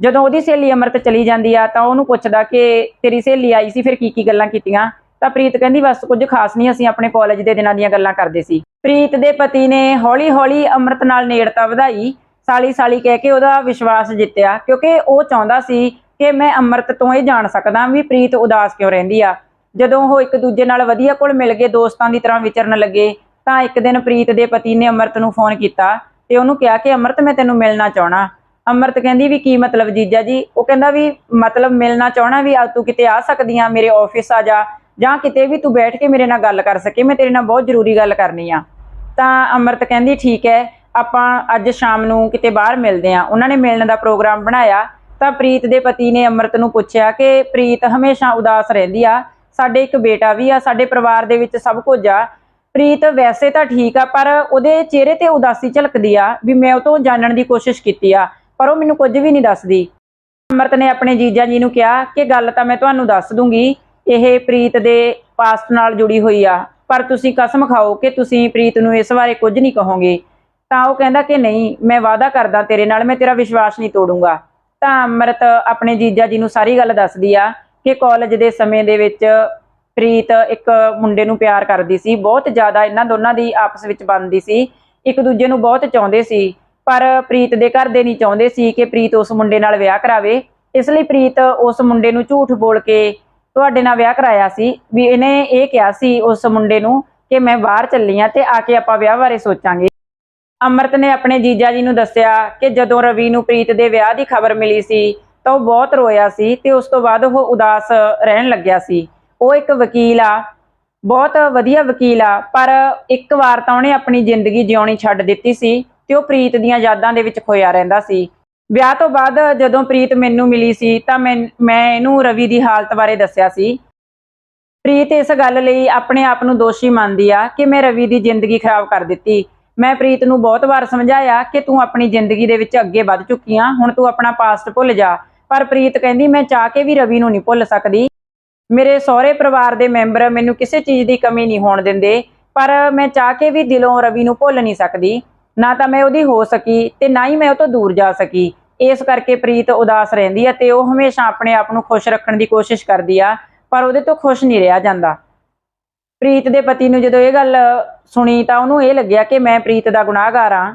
A: ਜਦੋਂ ਉਹਦੀ ਸਹੇਲੀ ਅਮਰਤ ਚਲੀ ਜਾਂਦੀ ਆ ਤਾਂ ਉਹਨੂੰ ਪੁੱਛਦਾ ਕਿ ਤੇਰੀ ਸਹੇਲੀ ਆਈ ਸੀ, ਫਿਰ ਕੀ ਕੀ ਗੱਲਾਂ ਕੀਤੀਆਂ? ਤਾਂ ਪ੍ਰੀਤ ਕਹਿੰਦੀ, ਬਸ ਕੁਝ ਖਾਸ ਨਹੀਂ, ਅਸੀਂ ਆਪਣੇ ਕਾਲਜ ਦੇ ਦਿਨਾਂ ਦੀਆਂ ਗੱਲਾਂ ਕਰਦੇ ਸੀ। ਪ੍ਰੀਤ ਦੇ ਪਤੀ ਨੇ ਹੌਲੀ-ਹੌਲੀ ਅਮਰਤ ਨਾਲ ਨੇੜਤਾ ਵਧਾਈ ਸਾਲੀ ਸਾਲੀ ਕਹਿ ਕੇ ਉਹਦਾ ਵਿਸ਼ਵਾਸ ਜਿੱਤਿਆ, ਕਿਉਂਕਿ ਉਹ ਚਾਹੁੰਦਾ ਸੀ ਕਿ ਮੈਂ ਅਮਰਤ ਤੋਂ ਇਹ ਜਾਣ ਸਕਦਾ ਵੀ ਪ੍ਰੀਤ ਉਦਾਸ ਕਿਉਂ ਰਹਿੰਦੀ ਆ। ਜਦੋਂ ਉਹ ਇੱਕ ਦੂਜੇ ਨਾਲ ਵਧੀਆ ਕੋਲ ਮਿਲ ਗਏ ਦੋਸਤਾਂ ਦੀ ਤਰ੍ਹਾਂ ਵਿਚਰਨ ਲੱਗੇ, ਤਾਂ ਇੱਕ ਦਿਨ ਪ੍ਰੀਤ ਦੇ ਪਤੀ ਨੇ ਅਮਰਤ ਨੂੰ ਫੋਨ ਕੀਤਾ ਤੇ ਉਹਨੂੰ ਕਿਹਾ ਕਿ, ਅਮਰਤ, ਮੈਂ ਤੈਨੂੰ ਮਿਲਣਾ ਚਾਹਣਾ ਅਮਰਤ ਕਹਿੰਦੀ ਵੀ, ਕੀ ਮਤਲਬ ਜੀਜਾ ਜੀ? ਉਹ ਕਹਿੰਦਾ ਵੀ, ਮਤਲਬ ਮਿਲਣਾ ਚਾਹਣਾ ਵੀ ਆ ਤੂੰ ਕਿਤੇ ਆ ਸਕਦੀ ਆ? ਮੇਰੇ ਆਫਿਸ ਆ ਜਾ। ਜਾਂ ਕਿਤੇ ਵੀ ਤੂੰ ਬੈਠ ਕੇ ਮੇਰੇ ਨਾਲ ਗੱਲ ਕਰ ਸਕੇ, ਮੈਂ ਤੇਰੇ ਨਾਲ ਬਹੁਤ ਜ਼ਰੂਰੀ ਗੱਲ ਕਰਨੀ ਆ। ਤਾਂ ਅਮਰਤ ਕਹਿੰਦੀ, ਠੀਕ ਹੈ, ਆਪਾਂ ਅੱਜ ਸ਼ਾਮ ਨੂੰ ਕਿਤੇ ਬਾਹਰ ਮਿਲਦੇ ਆ ਉਹਨਾਂ ਨੇ ਮਿਲਣ ਦਾ ਪ੍ਰੋਗਰਾਮ ਬਣਾਇਆ। ਤਾਂ ਪ੍ਰੀਤ ਦੇ ਪਤੀ ਨੇ ਅਮਰਤ ਨੂੰ ਪੁੱਛਿਆ ਕਿ ਪ੍ਰੀਤ ਹਮੇਸ਼ਾ ਉਦਾਸ ਰਹਿੰਦੀ ਆ, ਸਾਡੇ ਇੱਕ ਬੇਟਾ ਵੀ ਆ, ਸਾਡੇ ਪਰਿਵਾਰ ਦੇ ਵਿੱਚ ਸਭ ਕੁਝ ਆ। ਪ੍ਰੀਤ ਵੈਸੇ ਤਾਂ ਠੀਕ ਆ, ਪਰ ਉਹਦੇ ਚਿਹਰੇ ਤੇ ਉਦਾਸੀ ਝਲਕਦੀ ਆ ਵੀ ਮੈਂ ਉਹ ਤੋਂ ਜਾਣਨ ਦੀ ਕੋਸ਼ਿਸ਼ ਕੀਤੀ ਆ, ਪਰ ਉਹ ਮੈਨੂੰ ਕੁਝ ਵੀ ਨਹੀਂ ਦੱਸਦੀ। ਅਮਰਤ ਨੇ ਆਪਣੇ ਜੀਜਾ ਜੀ ਨੂੰ ਕਿਹਾ ਕਿ ਗੱਲ ਤਾਂ ਮੈਂ ਤੁਹਾਨੂੰ ਦੱਸ ਦੂੰਗੀ ਇਹ ਪ੍ਰੀਤ ਦੇ ਪਾਸਟ ਨਾਲ ਜੁੜੀ ਹੋਈ ਆ। ਪਰ ਤੁਸੀਂ ਕਸਮ ਖਾਓ ਕਿ ਤੁਸੀਂ ਪ੍ਰੀਤ ਨੂੰ ਇਸ ਬਾਰੇ ਕੁਝ ਨਹੀਂ ਕਹੋਗੇ। ਤਾਂ ਉਹ ਕਹਿੰਦਾ ਕਿ ਨਹੀਂ, ਮੈਂ ਵਾਅਦਾ ਕਰਦਾ ਤੇਰੇ ਨਾਲ, ਮੈਂ ਤੇਰਾ ਵਿਸ਼ਵਾਸ ਨਹੀਂ ਤੋੜੂੰਗਾ। ਤਾਂ ਅਮਰਤ ਆਪਣੇ ਜੀਜਾ ਜੀ ਨੂੰ ਸਾਰੀ ਗੱਲ ਦੱਸਦੀ ਆ ਕਿ ਕਾਲਜ ਦੇ ਸਮੇਂ ਦੇ ਵਿੱਚ ਪ੍ਰੀਤ ਇੱਕ ਮੁੰਡੇ ਨੂੰ ਪਿਆਰ ਕਰਦੀ ਸੀ, ਬਹੁਤ ਜ਼ਿਆਦਾ ਇਹਨਾਂ ਦੋਨਾਂ ਦੀ ਆਪਸ ਵਿੱਚ ਬਣਦੀ ਸੀ। ਇੱਕ ਦੂਜੇ ਨੂੰ ਬਹੁਤ ਚਾਹੁੰਦੇ ਸੀ, ਪਰ ਪ੍ਰੀਤ ਦੇ ਘਰ ਦੇ ਨਹੀਂ ਚਾਹੁੰਦੇ ਸੀ ਕਿ ਪ੍ਰੀਤ ਉਸ ਮੁੰਡੇ ਨਾਲ ਵਿਆਹ ਕਰਾਵੇ। ਇਸ ਲਈ ਪ੍ਰੀਤ ਉਸ ਮੁੰਡੇ ਨੂੰ ਝੂਠ ਬੋਲ ਕੇ ਤੁਹਾਡੇ ਨਾਲ ਵਿਆਹ ਕਰਾਇਆ ਸੀ, ਵੀ ਇਹਨੇ ਇਹ ਕਿਹਾ ਸੀ ਉਸ ਮੁੰਡੇ ਨੂੰ ਕਿ ਮੈਂ ਬਾਹਰ ਚੱਲੀ ਆ ਤੇ ਆ ਕੇ ਆਪਾਂ ਵਿਆਹ ਬਾਰੇ ਸੋਚਾਂਗੇ। ਅਮਰਤ ਨੇ ਆਪਣੇ ਜੀਜਾ ਜੀ ਨੂੰ ਦੱਸਿਆ ਕਿ ਜਦੋਂ ਰਵੀ ਨੂੰ ਪ੍ਰੀਤ ਦੇ ਵਿਆਹ ਦੀ ਖਬਰ ਮਿਲੀ ਸੀ ਤਾਂ ਉਹ ਬਹੁਤ ਰੋਇਆ ਸੀ ਤੇ ਉਸ ਤੋਂ ਬਾਅਦ ਉਹ ਉਦਾਸ ਰਹਿਣ ਲੱਗਿਆ ਸੀ। ਉਹ ਇੱਕ ਵਕੀਲ ਆ, ਬਹੁਤ ਵਧੀਆ ਵਕੀਲ ਆ, ਪਰ ਇੱਕ ਵਾਰ ਤਾਂ ਉਹਨੇ ਆਪਣੀ ਜ਼ਿੰਦਗੀ ਜਿਉਣੀ ਛੱਡ ਦਿੱਤੀ ਸੀ ਤੇ ਉਹ ਪ੍ਰੀਤ ਦੀਆਂ ਯਾਦਾਂ ਦੇ ਵਿੱਚ ਖੋਇਆ ਰਹਿੰਦਾ ਸੀ। ਵਿਆਹ ਤੋਂ ਬਾਅਦ ਜਦੋਂ ਪ੍ਰੀਤ ਮੈਨੂੰ ਮਿਲੀ ਸੀ ਤਾਂ ਮੈਂ ਮੈਂ ਇਹਨੂੰ ਰਵੀ ਦੀ ਹਾਲਤ ਬਾਰੇ ਦੱਸਿਆ ਸੀ। ਪ੍ਰੀਤ ਇਸ ਗੱਲ ਲਈ ਆਪਣੇ ਆਪ ਨੂੰ ਦੋਸ਼ੀ ਮੰਨਦੀ ਆ ਕਿ ਮੈਂ ਰਵੀ ਦੀ ਜ਼ਿੰਦਗੀ ਖਰਾਬ ਕਰ ਦਿੱਤੀ। ਮੈਂ ਪ੍ਰੀਤ ਨੂੰ ਬਹੁਤ ਵਾਰ ਸਮਝਾਇਆ ਕਿ ਤੂੰ ਆਪਣੀ ਜ਼ਿੰਦਗੀ ਦੇ ਵਿੱਚ ਅੱਗੇ ਵੱਧ ਚੁੱਕੀ ਆ, ਹੁਣ ਤੂੰ ਆਪਣਾ ਪਾਸਟ ਭੁੱਲ ਜਾ। ਪਰ ਪ੍ਰੀਤ ਕਹਿੰਦੀ, ਮੈਂ ਚਾਹ ਕੇ ਵੀ ਰਵੀ ਨੂੰ ਨਹੀਂ ਭੁੱਲ ਸਕਦੀ। ਮੇਰੇ ਸਹੁਰੇ ਪਰਿਵਾਰ ਦੇ ਮੈਂਬਰ ਮੈਨੂੰ ਕਿਸੇ ਚੀਜ਼ ਦੀ ਕਮੀ ਨਹੀਂ ਹੋਣ ਦਿੰਦੇ, ਪਰ ਮੈਂ ਚਾਹ ਕੇ ਵੀ ਦਿਲੋਂ ਰਵੀ ਨੂੰ ਭੁੱਲ ਨਹੀਂ ਸਕਦੀ। ਨਾ ਤਾਂ ਮੈਂ ਉਹਦੀ ਹੋ ਸਕੀ ਤੇ ਨਾ ਹੀ ਮੈਂ ਉਹ ਤੋਂ ਦੂਰ ਜਾ ਸਕੀ। ਇਸ ਕਰਕੇ ਪ੍ਰੀਤ ਉਦਾਸ ਰਹਿੰਦੀ ਆ ਤੇ ਉਹ ਹਮੇਸ਼ਾ ਆਪਣੇ ਆਪ ਨੂੰ ਖੁਸ਼ ਰੱਖਣ ਦੀ ਕੋਸ਼ਿਸ਼ ਕਰਦੀ ਆ, ਪਰ ਉਹਦੇ ਤੋਂ ਖੁਸ਼ ਨਹੀਂ ਰਿਹਾ ਜਾਂਦਾ। ਪ੍ਰੀਤ ਦੇ ਪਤੀ ਨੂੰ ਜਦੋਂ ਇਹ ਗੱਲ ਸੁਣੀ ਤਾਂ ਉਹਨੂੰ ਇਹ ਲੱਗਿਆ ਕਿ ਮੈਂ ਪ੍ਰੀਤ ਦਾ ਗੁਨਾਹਗਾਰ ਆ।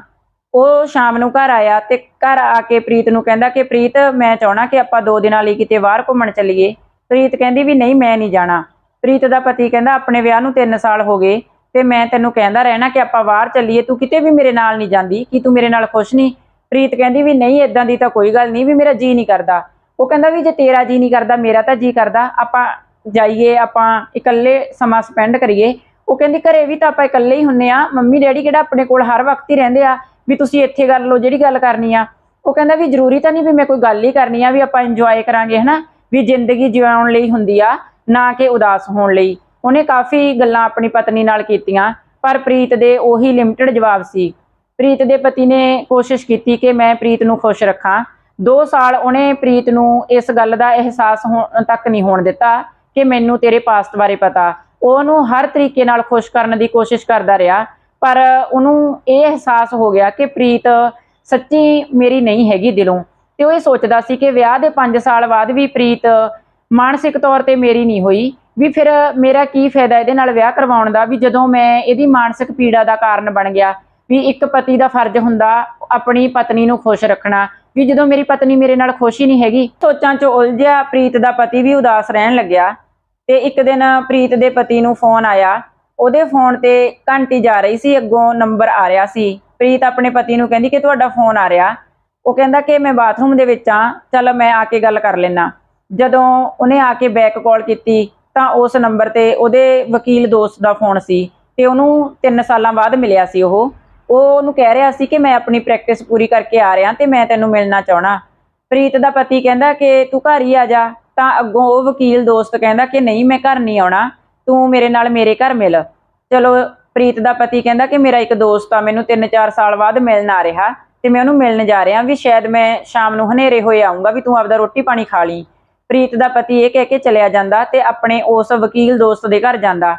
A: ਉਹ ਸ਼ਾਮ ਨੂੰ ਘਰ ਆਇਆ ਤੇ ਘਰ ਆ ਕੇ ਪ੍ਰੀਤ ਨੂੰ ਕਹਿੰਦਾ ਕਿ ਪ੍ਰੀਤ, ਮੈਂ ਚਾਹਣਾ ਕਿ ਆਪਾਂ ਦੋ ਦਿਨਾਂ ਲਈ ਕਿਤੇ ਬਾਹਰ ਘੁੰਮਣ ਚੱਲੀਏ। ਪ੍ਰੀਤ ਕਹਿੰਦੀ ਵੀ ਨਹੀਂ, ਮੈਂ ਨਹੀਂ ਜਾਣਾ। ਪ੍ਰੀਤ ਦਾ ਪਤੀ ਕਹਿੰਦਾ, ਆਪਣੇ ਵਿਆਹ ਨੂੰ 3 ਸਾਲ ਹੋ ਗਏ। ਤੇ ਮੈਂ ਤੈਨੂੰ ਕਹਿੰਦਾ ਰਹਿਣਾ ਕਿ ਆਪਾਂ ਬਾਹਰ ਚੱਲੀਏ, ਤੂੰ ਕਿਤੇ ਵੀ ਮੇਰੇ ਨਾਲ ਨਹੀਂ ਜਾਂਦੀ, ਕਿ ਤੂੰ ਮੇਰੇ ਨਾਲ ਖੁਸ਼ ਨਹੀਂ? ਪ੍ਰੀਤ ਕਹਿੰਦੀ ਵੀ ਨਹੀਂ ਇਦਾਂ ਦੀ ਤਾਂ ਕੋਈ ਗੱਲ ਨਹੀਂ, ਵੀ ਮੇਰਾ ਜੀ ਨਹੀਂ ਕਰਦਾ। ਉਹ ਕਹਿੰਦਾ ਵੀ ਜੇ ਤੇਰਾ ਜੀ ਨਹੀਂ ਕਰਦਾ, ਮੇਰਾ ਤਾਂ ਜੀ ਕਰਦਾ, ਆਪਾਂ ਜਾਈਏ, ਆਪਾਂ ਇਕੱਲੇ ਸਮਾਂ ਸਪੈਂਡ ਕਰੀਏ। ਉਹ ਕਹਿੰਦੀ ਘਰੇ ਵੀ ਤਾਂ ਆਪਾਂ ਇਕੱਲੇ ਹੀ ਹੁੰਨੇ ਆ, ਮੰਮੀ ਡੈਡੀ ਕਿਹੜਾ ਆਪਣੇ ਕੋਲ ਹਰ ਵਕਤ ਹੀ ਰਹਿੰਦੇ ਆ, ਵੀ ਤੁਸੀਂ ਇੱਥੇ ਕਰ ਲਓ, ਜਿਹੜੀ ਗੱਲ ਕਰਨੀ ਆ। ਉਹ ਕਹਿੰਦਾ ਵੀ ਜ਼ਰੂਰੀ ਤਾਂ ਨਹੀਂ ਵੀ ਮੈਂ ਕੋਈ ਗੱਲ ਹੀ ਕਰਨੀ ਆ, ਵੀ ਆਪਾਂ ਇੰਜੋਏ ਕਰਾਂਗੇ, ਹਨਾ? ਵੀ ਜ਼ਿੰਦਗੀ ਜਿਉਣ ਲਈ ਹੁੰਦੀ ਆ, ਨਾ ਕਿ ਉਦਾਸ ਹੋਣ ਲਈ। ਉਹਨੇ ਕਾਫੀ ਗੱਲਾਂ ਆਪਣੀ ਪਤਨੀ ਨਾਲ ਕੀਤੀਆਂ, ਪਰ ਪ੍ਰੀਤ ਦੇ ਉਹੀ ਲਿਮਟਿਡ ਜਵਾਬ ਸੀ। ਪ੍ਰੀਤ ਦੇ ਪਤੀ ਨੇ ਕੋਸ਼ਿਸ਼ ਕੀਤੀ ਕਿ ਮੈਂ ਪ੍ਰੀਤ ਨੂੰ ਖੁਸ਼ ਰੱਖਾਂ। 2 ਸਾਲ ਉਹਨੇ ਪ੍ਰੀਤ ਨੂੰ ਇਸ ਗੱਲ ਦਾ ਅਹਿਸਾਸ ਹੋਣ ਤੱਕ ਨਹੀਂ ਹੋਣ ਦਿੱਤਾ ਕਿ ਮੈਨੂੰ ਤੇਰੇ ਪਾਸਟ ਬਾਰੇ ਪਤਾ। ਉਹਨੂੰ ਹਰ ਤਰੀਕੇ ਨਾਲ ਖੁਸ਼ ਕਰਨ ਦੀ ਕੋਸ਼ਿਸ਼ ਕਰਦਾ ਰਿਹਾ, ਪਰ ਉਹਨੂੰ ਇਹ ਅਹਿਸਾਸ ਹੋ ਗਿਆ ਕਿ ਪ੍ਰੀਤ ਸੱਚੀ ਮੇਰੀ ਨਹੀਂ ਹੈਗੀ ਦਿਲੋਂ। ਤੇ ਉਹ ਇਹ ਸੋਚਦਾ ਸੀ ਕਿ ਵਿਆਹ ਦੇ 5 ਸਾਲ ਬਾਅਦ ਵੀ ਪ੍ਰੀਤ ਮਾਨਸਿਕ ਤੌਰ ਤੇ ਮੇਰੀ ਨਹੀਂ ਹੋਈ। ਵੀ ਫਿਰ ਮੇਰਾ ਕੀ ਫਾਇਦਾ ਇਹਦੇ ਨਾਲ ਵਿਆਹ ਕਰਵਾਉਣ ਦਾ, ਵੀ ਜਦੋਂ ਮੈਂ ਇਹਦੀ ਮਾਨਸਿਕ ਪੀੜਾ ਦਾ ਕਾਰਨ ਬਣ ਗਿਆ, ਵੀ ਇੱਕ ਪਤੀ ਦਾ ਫਰਜ਼ ਹੁੰਦਾ ਆਪਣੀ ਪਤਨੀ ਨੂੰ ਖੁਸ਼ ਰੱਖਣਾ, ਵੀ ਜਦੋਂ ਮੇਰੀ ਪਤਨੀ ਮੇਰੇ ਨਾਲ ਖੁਸ਼ ਹੀ ਨਹੀਂ ਹੈਗੀ, ਸੋਚਾਂ 'ਚ ਉਲਝਿਆ, ਪ੍ਰੀਤ ਦਾ ਪਤੀ ਵੀ ਉਦਾਸ ਰਹਿਣ ਲੱਗਿਆ ਤੇ ਇੱਕ ਦਿਨ ਪ੍ਰੀਤ ਦੇ ਪਤੀ ਨੂੰ ਫੋਨ ਆਇਆ, ਉਹਦੇ ਫੋਨ ਤੇ ਘੰਟੀ ਜਾ ਰਹੀ ਸੀ, ਅੱਗੋਂ ਨੰਬਰ ਆ ਰਿਹਾ ਸੀ, ਪ੍ਰੀਤ ਆਪਣੇ ਪਤੀ ਨੂੰ ਕਹਿੰਦੀ ਕਿ ਤੁਹਾਡਾ ਫੋਨ ਆ ਰਿਹਾ, ਉਹ ਕਹਿੰਦਾ ਕਿ ਮੈਂ ਬਾਥਰੂਮ ਦੇ ਵਿੱਚ ਆ ਚਲ ਮੈਂ ਆ ਕੇ ਗੱਲ ਕਰ ਲੈਣਾ ਜਦੋਂ ਉਹਨੇ ਆ ਕੇ ਬੈਕ ਕਾਲ ਕੀਤੀ ਤਾਂ ਉਸ ਨੰਬਰ ਤੇ ਉਹਦੇ ਵਕੀਲ ਦੋਸਤ ਦਾ ਫੋਨ ਸੀ ਤੇ ਉਹਨੂੰ 3 ਸਾਲਾਂ ਬਾਅਦ ਮਿਲਿਆ ਸੀ ਉਹ। ਉਹ ਉਹਨੂੰ ਕਹਿ ਰਿਹਾ ਸੀ ਕਿ ਮੈਂ ਆਪਣੀ ਪ੍ਰੈਕਟਿਸ ਪੂਰੀ ਕਰਕੇ ਆ ਰਿਹਾ ਤੇ ਮੈਂ ਤੈਨੂੰ ਮਿਲਣਾ ਚਾਹਣਾ ਪ੍ਰੀਤ ਦਾ ਪਤੀ ਕਹਿੰਦਾ ਕਿ ਤੂੰ ਘਰ ਹੀ ਆ ਜਾ, ਤਾਂ ਅੱਗੋਂ ਉਹ ਵਕੀਲ ਦੋਸਤ ਕਹਿੰਦਾ ਕਿ ਨਹੀਂ, ਮੈਂ ਘਰ ਨਹੀਂ ਆਉਣਾ, ਤੂੰ ਮੇਰੇ ਨਾਲ ਮੇਰੇ ਘਰ ਮਿਲ। ਚਲੋ, ਪ੍ਰੀਤ ਦਾ ਪਤੀ ਕਹਿੰਦਾ ਕਿ ਮੇਰਾ ਇੱਕ ਦੋਸਤ ਆ, ਮੈਨੂੰ 3-4 ਸਾਲ ਬਾਅਦ ਮਿਲਣ ਆ ਰਿਹਾ ਤੇ ਮੈਂ ਉਹਨੂੰ ਮਿਲਣ ਜਾ ਰਿਹਾ ਵੀ ਸ਼ਾਇਦ ਮੈਂ ਸ਼ਾਮ ਨੂੰ ਹਨੇਰੇ ਹੋਏ ਆਉਂਗਾ ਵੀ ਤੂੰ ਆਪਦਾ ਰੋਟੀ ਪਾਣੀ ਖਾ ਲਈ। ਪ੍ਰੀਤ ਦਾ ਪਤੀ ਇਹ ਕਹਿ ਕੇ ਚਲਿਆ ਜਾਂਦਾ ਤੇ ਆਪਣੇ ਉਸ ਵਕੀਲ ਦੋਸਤ ਦੇ ਘਰ ਜਾਂਦਾ।